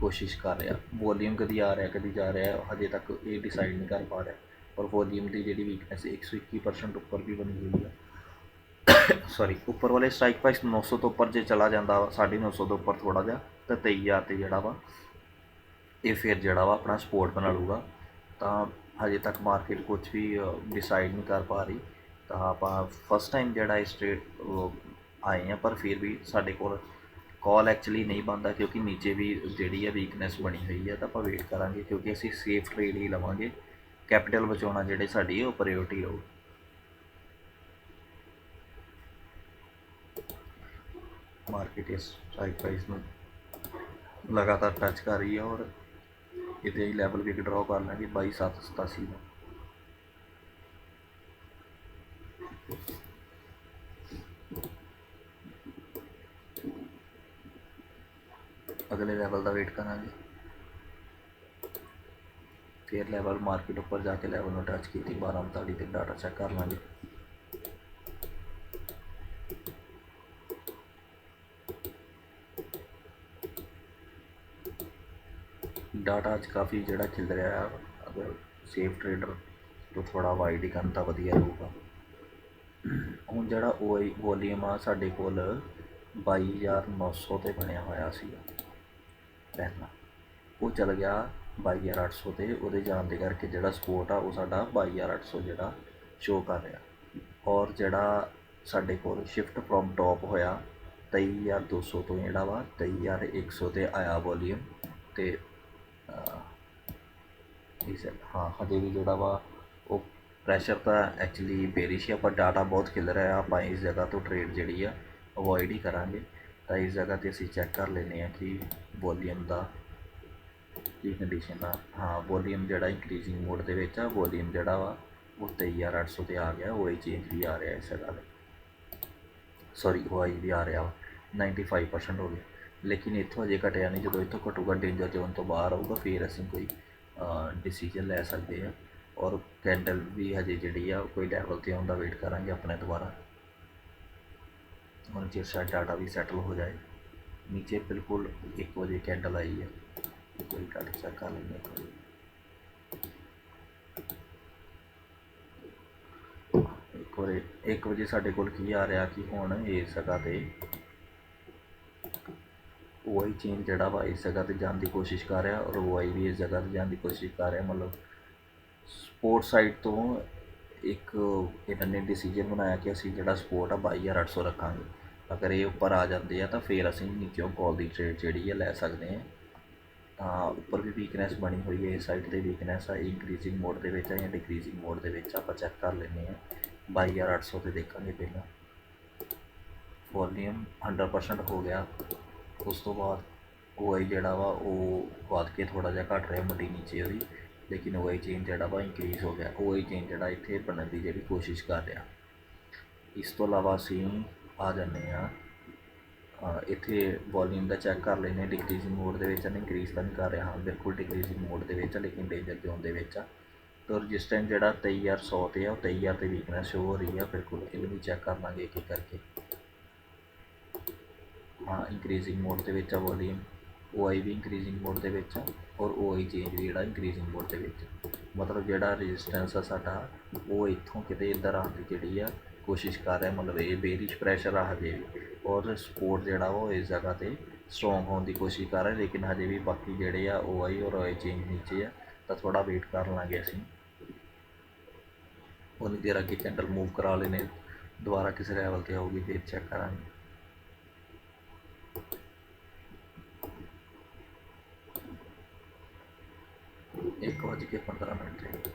ਕੋਸ਼ਿਸ਼ ਕਰ ਰਿਹਾ। ਵੋਲੀਅਮ ਕਦੀ ਆ ਰਿਹਾ, ਕਦੀ ਜਾ ਰਿਹਾ, ਹਜੇ ਤੱਕ ਇਹ ਡਿਸਾਈਡ ਨਹੀਂ ਕਰ ਪਾ ਰਿਹਾ। ਪਰ ਵੋਲੀਅਮ ਦੀ ਜਿਹੜੀ ਵੀਕਨੈਸ 121% ਉੱਪਰ ਵੀ ਬਣੀ ਹੋਈ ਆ। ਸੌਰੀ ਉੱਪਰ ਵਾਲੇ ਸਟ੍ਰਾਈਕ ਪ੍ਰਾਈਸ 900 ਤੋਂ ਉੱਪਰ ਜੇ ਚਲਾ ਜਾਂਦਾ ਵਾ 950 ਤੋਂ ਉੱਪਰ ਥੋੜਾ ਜਿਹਾ, ਤਾਂ 23000 ਤੇ ਜਿਹੜਾ ਵਾ ਇਹ ਫਿਰ ਜਿਹੜਾ ਵਾ ਆਪਣਾ ਸਪੋਰਟ ਬਣਾ ਲੂਗਾ ਤਾਂ ਹਜੇ ਤੱਕ ਮਾਰਕੀਟ ਕੁਝ ਵੀ ਡਿਸਾਈਡ ਨਹੀਂ ਕਰ ਪਾ ਰਹੀ। ਤਾਂ ਆਪਾਂ ਫਸਟ ਟਾਈਮ ਜਿਹੜਾ ਇਸ ਟ੍ਰੇਡ ਆਏ ਆ ਪਰ ਫਿਰ ਵੀ ਸਾਡੇ ਕੋਲ ਕਾਲ ਐਕਚੁਅਲੀ ਨਹੀਂ ਬੰਦਾ ਕਿਉਂਕਿ ਨੀਚੇ ਵੀ ਜਿਹੜੀ ਹੈ ਵੀਕਨੈਸ ਬਣੀ ਹੋਈ ਹੈ ਤਾਂ ਆਪਾਂ ਵੇਟ ਕਰਾਂਗੇ ਕਿਉਂਕਿ ਅਸੀਂ ਸੇਫ ਟ੍ਰੇਡ ਹੀ ਲਵਾਂਗੇ। ਕੈਪੀਟਲ ਬਚਾਉਣਾ ਜਿਹੜੇ ਸਾਡੀ ਉਹ ਪ੍ਰਾਇੋਰਟੀ ਰਹੂ। ਮਾਰਕੀਟ ਇਸ ਸਟ੍ਰਾਈਕ ਪ੍ਰਾਈਸ ਨੂੰ ਲਗਾਤਾਰ ਟੱਚ ਕਰ ਰਹੀ ਹੈ ਔਰ ਇਹਦੇ ਹੀ ਲੈਵਲ ਵੀ ਡਰਾਅ ਕਰ ਲਾਂਗੇ 22787 ਦਾ। ਅਗਲੇ ਲੈਵਲ ਦਾ ਵੇਟ ਕਰਾਂਗੇ। ਫਿਰ ਲੈਵਲ ਮਾਰਕੀਟ ਉੱਪਰ ਜਾ ਕੇ ਲੈਵਲ ਨੂੰ ਟੱਚ ਕੀਤੀ 1239 ਤੇ ਡਾਟਾ ਚੈੱਕ ਕਰ ਲਾਂਗੇ। ਡਾਟਾ ਅੱਜ ਕਾਫੀ ਜਿਹੜਾ ਖਿਲ ਰਿਹਾ ਹੈ ਅਗਰ ਸੇਫ ਟ੍ਰੇਡਰ ਤੋਂ ਥੋੜਾ ਵਾਈਡ ਹੀ ਕਰਨ ਤਾਂ ਵਧੀਆ ਰਹੂਗਾ। ਹੁਣ ਜਿਹੜਾ ਉਹ ਵੋਲੀਅਮ ਆ ਸਾਡੇ ਕੋਲ 22900 ਤੇ ਬਣਿਆ ਹੋਇਆ ਸੀਗਾ। ਪਹਿਲਾਂ ਉਹ ਚਲ ਗਿਆ 22800 ਤੇ, ਉਹਦੇ ਜਾਣ ਦੇ ਕਰਕੇ ਜਿਹੜਾ ਸਪੋਰਟ ਆ ਉਹ ਸਾਡਾ 22800 ਜਿਹੜਾ ਸ਼ੋ ਕਰ ਰਿਹਾ। ਔਰ ਜਿਹੜਾ ਸਾਡੇ ਕੋਲ ਸ਼ਿਫਟ ਫਰੋਮ ਟਾਪ ਹੋਇਆ 23200 ਤੋਂ ਜਿਹੜਾ ਵਾ 23100 ਤੇ ਆਇਆ ਵੋਲੀਅਮ ਤੇ ਇਸ ਹਾਂ, ਹਜੇ ਵੀ ਜਿਹੜਾ ਵਾ, ਉਹ ਪ੍ਰੈਸ਼ਰ ਤਾਂ ਐਕਚੁਅਲੀ ਬੇਰਿਸ਼ ਆ ਪਰ ਡਾਟਾ ਬਹੁਤ ਖਿਲ ਰਿਹਾ ਆਪਾਂ ਇਸ ਜਗ੍ਹਾ ਤੋਂ ਟ੍ਰੇਡ ਜਿਹੜੀ ਆ ਅਵੋਇਡ ਹੀ ਕਰਾਂਗੇ। ਤਾਂ ਇਸ ਜਗ੍ਹਾ ਤੇ ਅਸੀਂ ਚੈੱਕ ਕਰ ਲੈਨੇ ਆ ਕਿ ਵੋਲੀਅਮ ਦਾ ਕੀ ਕੰਡੀਸ਼ਨ ਆ। ਹਾਂ ਵੋਲੀਅਮ ਜਿਹੜਾ ਇਨਕਰੀਜ਼ਿੰਗ ਮੋਡ ਦੇ ਵਿੱਚ ਆ ਵੋਲੀਅਮ ਜਿਹੜਾ ਵਾ, ਉਹ 23800 ਤੇ ਆ ਗਿਆ। ਉਹ ਹੀ ਚੇਂਜ ਵੀ ਆ ਰਿਹਾ ਇਸ ਜਗ੍ਹਾ ਤੇ। ਸੌਰੀ ਉਹ ਆਈ ਵੀ ਆ ਰਿਹਾ ਵਾ। 95% ਹੋ ਗਿਆ। ਲੇਕਿਨ ਇੱਥੋਂ ਅਜੇ ਘਟਿਆ ਨਹੀਂ। ਜਦੋਂ ਇੱਥੋਂ ਘਟੂਗਾ ਡੇਂਜਰ ਜ਼ੋਨ ਤੋਂ ਬਾਹਰ ਆਊਗਾ, ਫਿਰ ਅਸੀਂ ਕੋਈ ਡਿਸੀਜਨ ਲੈ ਸਕਦੇ ਹਾਂ। ਔਰ ਕੈਂਡਲ ਵੀ ਹਜੇ ਜਿਹੜੀ ਆ, ਕੋਈ ਲੈਵਲ ਤੇ ਆਉਂਦਾ ਵੇਟ ਕਰਾਂਗੇ ਆਪਣੇ ਦੁਬਾਰਾ। ਹੁਣ ਜੇ ਸਾਡਾ ਡਾਟਾ ਵੀ ਸੈਟਲ ਹੋ ਜਾਏ, ਨੀਚੇ ਬਿਲਕੁਲ 1 ਵਜੇ ਕੈਂਡਲ ਆਈ ਹੈ ਕੋਈ ਡਾਟਾ ਚੈੱਕ ਕਰ ਲੈਂਦੇ ਕੋਈ ਇੱਕ ਵਾਰੀ 1 ਵਜੇ ਸਾਡੇ ਕੋਲ ਕੀ ਆ ਰਿਹਾ ਕਿ ਹੁਣ ਇਸ ਜਗ੍ਹਾ ਤੇ ਉਹ ਹੀ ਚੇਂਜ ਜਿਹੜਾ ਵਾ ਇਸ ਜਗ੍ਹਾ ਤੇ ਜਾਣ ਦੀ ਕੋਸ਼ਿਸ਼ ਕਰ ਰਿਹਾ ਔਰ ਉਹ ਆਈ ਵੀ ਇਸ ਜਗ੍ਹਾ ਤੇ ਜਾਣ ਦੀ ਕੋਸ਼ਿਸ਼ ਕਰ ਰਿਹਾ। ਮਤਲਬ ਸਪੋਰਟ ਸਾਈਡ ਤੋਂ ਇੱਕ ਇਹਨਾਂ ਨੇ ਡਿਸੀਜਨ ਬਣਾਇਆ ਕਿ ਅਸੀਂ ਜਿਹੜਾ ਸਪੋਰਟ ਆ 22800 ਰੱਖਾਂਗੇ। ਅਗਰ ਇਹ ਉੱਪਰ ਆ ਜਾਂਦੇ ਆ ਤਾਂ ਫਿਰ ਅਸੀਂ ਨੀਚੋਂ ਕਾਲ ਦੀ ਟ੍ਰੇਡ ਜਿਹੜੀ ਹੈ ਲੈ ਸਕਦੇ ਹਾਂ ਤਾਂ ਉੱਪਰ ਵੀ ਵੀਕਨੈਸ ਬਣੀ ਹੋਈ ਹੈ ਇਸ ਸਾਈਡ ਤੇ ਵੀਕਨੈਸ ਆ ਇੰਕਰੀਜ਼ਿੰਗ ਮੋਡ ਦੇ ਵਿੱਚ ਆ ਜਾਂ ਡਿਕਰੀਜ਼ਿੰਗ ਮੋਡ ਦੇ ਵਿੱਚ ਆਪਾਂ ਚੈੱਕ ਕਰ ਲੈਂਦੇ ਆ। 22800 ਤੇ ਦੇਖਾਂਗੇ ਪਹਿਲਾਂ। ਵੋਲੀਅਮ 100% ਹੋ ਗਿਆ। ਉਸ ਤੋਂ ਬਾਅਦ ਉਹ ਆਈ ਜਿਹੜਾ ਵਾ, ਉਹ ਵੱਧ ਕੇ ਥੋੜ੍ਹਾ ਜਿਹਾ ਘੱਟ ਰਿਹਾ, ਮੰਡੀ ਨੀਚੇ ਉਹਦੀ ਲੇਕਿਨ ਉਹ ਆਈ ਚੇਂਜ ਜਿਹੜਾ ਵਾ ਇੰਕਰੀਜ਼ ਹੋ ਗਿਆ। ਉਹ ਆਈ ਚੇਂਜ ਜਿਹੜਾ ਇੱਥੇ ਬਣਨ ਦੀ ਜਿਹੜੀ ਕੋਸ਼ਿਸ਼ ਕਰ ਰਿਹਾ। ਇਸ ਤੋਂ ਇਲਾਵਾ ਅਸੀਂ ਆ ਜਾਂਦੇ ਆ ਇੱਥੇ ਵੋਲਿਊਮ ਦਾ ਚੈੱਕ ਕਰ ਲੈਨੇ ਡਿਕਰੀਜ਼ਿੰਗ ਮੋਡ ਦੇ ਵਿੱਚ ਇਨਕਰੀਜ਼ ਤਾਂ ਨਹੀਂ ਕਰ ਰਿਹਾ। ਹਾਂ, ਬਿਲਕੁਲ ਡਿਕਰੀਜ਼ਿੰਗ ਮੋਡ ਦੇ ਵਿੱਚ ਆ, ਲੇਕਿਨ ਡੇਂਜਰ ਜ਼ੋਨ ਦੇ ਵਿੱਚ ਆ। ਤਾਂ ਰਜਿਸਟੈਂਸ ਜਿਹੜਾ 23100 ਤੇ ਆ, ਉਹ 23000 ਤੇ ਵੀਕਨੈਸ ਸ਼ੋ ਹੋ ਰਹੀ ਆ। ਬਿਲਕੁਲ, ਇਹਨੂੰ ਵੀ ਚੈੱਕ ਕਰ ਲਾਂਗੇ ਇੱਕ ਇੱਕ ਕਰਕੇ। ਇੰਕਰੀਜ਼ਿੰਗ ਮੋਡ ਦੇ ਵਿੱਚ ਆ ਵੋਲੀਅਮ ਉਹ ਆਈ ਵੀ ਇੰਕਰੀਜ਼ਿੰਗ ਮੋਡ ਦੇ ਵਿੱਚ ਆ ਔਰ ਉਹ ਆਈ ਚੇਂਜ ਵੀ ਜਿਹੜਾ ਇੰਕਰੀਜ਼ਿੰਗ ਮੋਡ ਦੇ ਵਿੱਚ। ਮਤਲਬ ਜਿਹੜਾ ਰੈਜ਼ਿਸਟੈਂਸ ਆ ਸਾਡਾ, ਉਹ ਇੱਥੋਂ ਕਿਤੇ ਇੱਧਰ ਆਉਣ ਦੀ ਜਿਹੜੀ ਆ ਕੋਸ਼ਿਸ਼ ਕਰ ਰਿਹਾ, ਮਤਲਬ ਇਹ ਬੇਰਿਸ਼ ਪ੍ਰੈਸ਼ਰ ਆ ਹਜੇ ਵੀ। ਔਰ ਸਪੋਰਟ ਜਿਹੜਾ ਉਹ ਇਸ ਜਗ੍ਹਾ ਤੇ ਸਟਰੋਂਗ ਹੋਣ ਦੀ ਕੋਸ਼ਿਸ਼ ਕਰ ਰਿਹਾ, ਲੇਕਿਨ ਹਜੇ ਵੀ ਬਾਕੀ ਜਿਹੜੇ ਆ ਉਹ ਆਈ ਔਰ ਆਈ ਚੇਂਜ ਨੀਚੇ ਆ, ਤਾਂ ਥੋੜਾ ਵੇਟ ਕਰ ਲਾਂਗੇ ਅਸੀਂ। ਉਹਨੀ ਦੇਰ ਅੱਗੇ ਕੈਂਡਲ ਮੂਵ ਕਰਾ ਲੈਨੇ ਦੁਬਾਰਾ ਕਿਸੇ ਲੈਵਲ ਤੇ ਆਊਗੀ, ਫਿਰ ਚੈੱਕ ਕਰਾਂਗੇ। ਇੱਕ ਵਜ ਕੇ 15 ਮਿੰਟ ਤੇ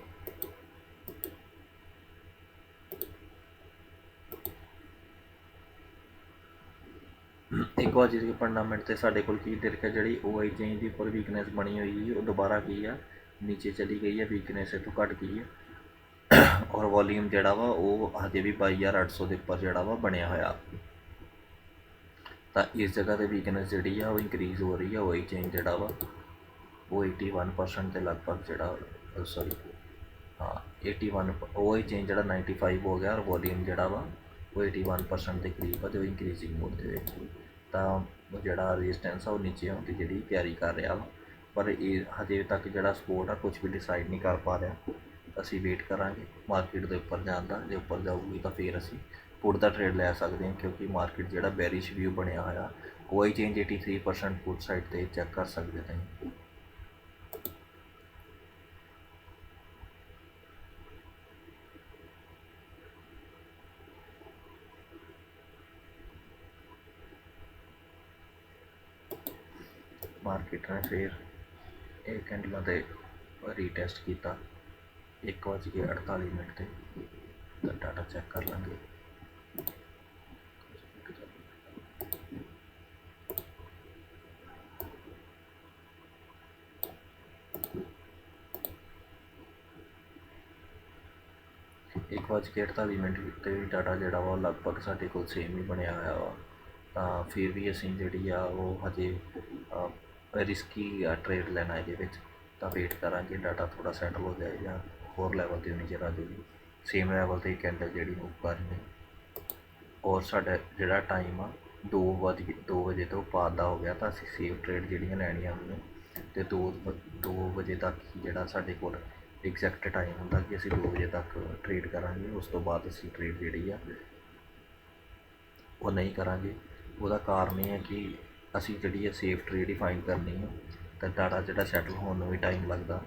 ਇੱਕ ਵਜ ਕੇ 15 ਮਿੰਟ ਤੇ ਸਾਡੇ ਕੋਲ ਕੀ ਦਿਖ ਹੈ? ਜਿਹੜੀ ਉਹ ਚੇਂਜ ਦੀ ਉੱਪਰ ਵੀਕਨੈਸ ਬਣੀ ਹੋਈ ਹੈ ਉਹ ਦੁਬਾਰਾ ਕੀ ਆ? ਨੀਚੇ ਚਲੀ ਗਈ ਹੈ ਵੀਕਨੈਸ ਇਹ ਤੋਂ ਘਟ ਗਈ ਹੈ ਔਰ ਵੋਲੀਅਮ ਜਿਹੜਾ ਵਾ, ਉਹ ਹਜੇ ਵੀ 22800 ਦੇ ਉੱਪਰ ਜਿਹੜਾ ਵਾ, ਬਣਿਆ ਹੋਇਆ। ਤਾਂ ਇਸ ਜਗ੍ਹਾ ਤੇ ਵੀਕਨੈਸ ਜਿਹੜੀ ਆ, ਉਹ ਇਨਕਰੀਜ਼ ਹੋ ਰਹੀ ਆ, ਉਹ ਚੇਂਜ ਜਿਹੜਾ ਵਾ। ਉਹ 81% ਦੇ ਲਗਭਗ ਜਿਹੜਾ ਸੌਰੀ ਹਾਂ 81 ਉਹ ਚੇਂਜ ਜਿਹੜਾ 95 ਹੋ ਗਿਆ ਔਰ ਵੋਲੀਅਮ ਜਿਹੜਾ ਵਾ, ਉਹ 81% ਦੇ ਕਰੀਬ ਆ ਤੇ ਉਹ ਇਨਕਰੀਜ਼ਿੰਗ ਮੋਡ ਦੇ ਵਿੱਚ ਤਾਂ ਜਿਹੜਾ ਰੈਜ਼ਿਸਟੈਂਸ ਆ ਉਹ ਨੀਚੇ ਆਉਣ ਦੀ ਜਿਹੜੀ ਤਿਆਰੀ ਕਰ ਰਿਹਾ ਵਾ। ਪਰ ਇਹ ਹਜੇ ਤੱਕ ਜਿਹੜਾ ਸਪੋਰਟ ਆ ਕੁਝ ਵੀ ਡਿਸਾਈਡ ਨਹੀਂ ਕਰ ਪਾ ਰਿਹਾ। ਅਸੀਂ ਵੇਟ ਕਰਾਂਗੇ ਮਾਰਕੀਟ ਦੇ ਉੱਪਰ ਜਾਣ ਦਾ, ਜੇ ਉੱਪਰ ਜਾਊਗੀ ਤਾਂ ਫਿਰ ਅਸੀਂ ਪੁੱਟ ਦਾ ਟ੍ਰੇਡ ਲੈ ਸਕਦੇ ਹਾਂ, ਕਿਉਂਕਿ ਮਾਰਕੀਟ ਜਿਹੜਾ ਬੈਰਿਸ਼ ਵਿਊ ਬਣਿਆ ਹੋਇਆ, ਉਹ ਹੀ ਚੇਂਜ 83% ਪੁੱਟ ਸਾਈਡ ਤੇ ਚੈੱਕ ਕਰ ਸਕਦੇ ਤੁਸੀਂ ਮਾਰਕੀਟ ਨੇ ਫਿਰ ਇਹ ਕੈਂਡਲਾਂ ਤੇ ਰੀਟੈਸਟ ਕੀਤਾ 1:48 ਮਿੰਟ ਤੇ ਤਾਂ ਡਾਟਾ ਚੈੱਕ ਕਰ ਲਾਂਗੇ ਇੱਕ ਵੱਜ ਕੇ 48 ਮਿੰਟ ਤੇ ਵੀ ਡਾਟਾ ਜਿਹੜਾ ਵਾ ਉਹ ਲਗਭਗ ਸਾਡੇ ਕੋਲ ਸੇਮ ਹੀ ਬਣਿਆ ਹੋਇਆ ਵਾ ਤਾਂ ਫਿਰ ਵੀ ਅਸੀਂ ਜਿਹੜੀ ਆ ਉਹ ਹਜੇ ਰਿਸਕੀ ਆ ਟ੍ਰੇਡ ਲੈਣਾ ਇਹਦੇ ਵਿੱਚ, ਤਾਂ ਵੇਟ ਕਰਾਂਗੇ ਡਾਟਾ ਥੋੜਾ ਸੈਟਲ ਹੋ ਜਾਏ ਜਾਂ ਹੋਰ ਲੈਵਲ ਤੇ ਉਨੀ ਚਿਰ ਜੂਗੀ। ਸੇਮ ਲੈਵਲ ਤੇ ਕੈਂਡਲ ਜਿਹੜੀ ਮੂਵ ਕਰ ਰਹੀ ਹੈ ਔਰ ਸਾਡਾ ਜਿਹੜਾ ਟਾਈਮ ਆ 2 ਵਜੇ 2 ਵਜੇ ਤੋਂ ਬਾਅਦ ਦਾ ਹੋ ਗਿਆ ਤਾਂ ਅਸੀਂ ਸੇਫ ਟ੍ਰੇਡ ਜਿਹੜੀਆਂ ਲੈਣੀਆਂ ਹੁੰਦੀਆਂ ਤੇ 2 2 ਵਜੇ ਤੱਕ ਜਿਹੜਾ ਸਾਡੇ ਕੋਲ ਐਗਜ਼ੈਕਟ ਟਾਈਮ ਹੁੰਦਾ ਕਿ ਅਸੀਂ 2 ਵਜੇ ਤੱਕ ਟ੍ਰੇਡ ਕਰਾਂਗੇ, ਉਸ ਤੋਂ ਬਾਅਦ ਅਸੀਂ ਟ੍ਰੇਡ ਜਿਹੜੀ ਆ, ਉਹ ਨਹੀਂ ਕਰਾਂਗੇ। ਉਹਦਾ ਕਾਰਨ ਇਹ ਹੈ ਕਿ ਅਸੀਂ ਜਿਹੜੀ ਹੈ ਸੇਫ ਟ੍ਰੇਡ ਹੀ ਫਾਈਂਡ ਕਰਨੀ ਹੈ ਤਾਂ ਡਾਟਾ ਜਿਹੜਾ ਸੈਟਲ ਹੋਣ ਨੂੰ ਵੀ ਟਾਈਮ ਲੱਗਦਾ।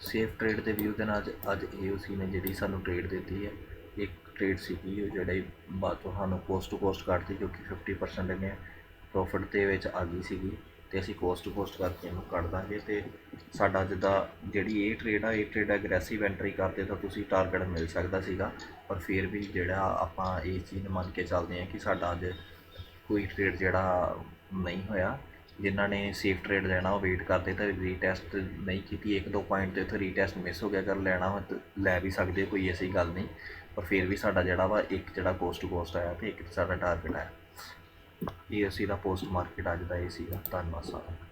ਸੇਫ ਟ੍ਰੇਡ ਦੇ ਵਿਊ ਦੇ ਨਾਲ ਅੱਜ ਅੱਜ AOC ਨੇ ਜਿਹੜੀ ਸਾਨੂੰ ਟ੍ਰੇਡ ਦਿੱਤੀ ਹੈ ਇੱਕ ਟ੍ਰੇਡ ਸੀਗੀ ਉਹ ਜਿਹੜੀ ਬਾਅਦ ਚੋਂ ਸਾਨੂੰ ਕੋਸਟ ਟੂ ਕੋਸਟ ਕੱਢਦੀ ਜੋ ਕਿ 50% ਇਹਨੇ ਪ੍ਰੋਫਿਟ ਦੇ ਵਿੱਚ ਆ ਗਈ ਸੀਗੀ। ਤੇ ਅਸੀਂ ਕੋਸਟ ਟੂ ਕੋਸਟ ਕਰਕੇ ਇਹਨੂੰ ਕੱਢ ਦਾਂਗੇ ਤੇ ਸਾਡਾ ਜਿੱਦਾਂ ਜਿਹੜੀ ਇਹ ਟ੍ਰੇਡ ਆ, ਇਹ ਟ੍ਰੇਡ ਐਗਰੈਸਿਵ ਐਂਟਰੀ ਕਰਦੇ ਤਾਂ ਤੁਸੀਂ ਟਾਰਗੇਟ ਮਿਲ ਸਕਦਾ ਸੀਗਾ, ਪਰ ਫਿਰ ਵੀ ਜਿਹੜਾ ਆਪਾਂ ਇਹ ਚੀਜ਼ ਨੂੰ ਮੰਨ ਕੇ ਚੱਲਦੇ ਹਾਂ ਕਿ ਸਾਡਾ ਅੱਜ ਕੋਈ ਟ੍ਰੇਡ ਜਿਹੜਾ ਨਹੀਂ ਹੋਇਆ, ਜਿਨ੍ਹਾਂ ਨੇ ਸੇਫ ਟ੍ਰੇਡ ਲੈਣਾ, ਉਹ ਵੇਟ ਕਰਦੇ ਤਾਂ ਰੀਟੈਸਟ ਨਹੀਂ ਕੀਤੀ, ਇੱਕ ਦੋ ਪੁਆਇੰਟ ਤੇ ਉੱਥੇ ਰੀਟੈਸਟ ਮਿਸ ਹੋ ਗਿਆ, ਅਗਰ ਲੈਣਾ ਹੋਵੇ ਤਾਂ ਲੈ ਵੀ ਸਕਦੇ ਕੋਈ ਐਸੀ ਗੱਲ ਨਹੀਂ, ਪਰ ਫਿਰ ਵੀ ਸਾਡਾ ਜਿਹੜਾ ਵਾ ਇੱਕ ਜਿਹੜਾ ਕੋਸਟ ਟੂ ਕੋਸਟ ਆਇਆ ਤੇ ਇੱਕ ਸਾਡਾ ਟਾਰਗੇਟ ਆਇਆ। ਇਹ ਅਸੀਂ ਦਾ ਪੋਸਟ ਮਾਰਕੀਟ ਅੱਜ ਦਾ ਇਹ ਸੀਗਾ ਧੰਨਵਾਦ ਸਾਰਿਆਂ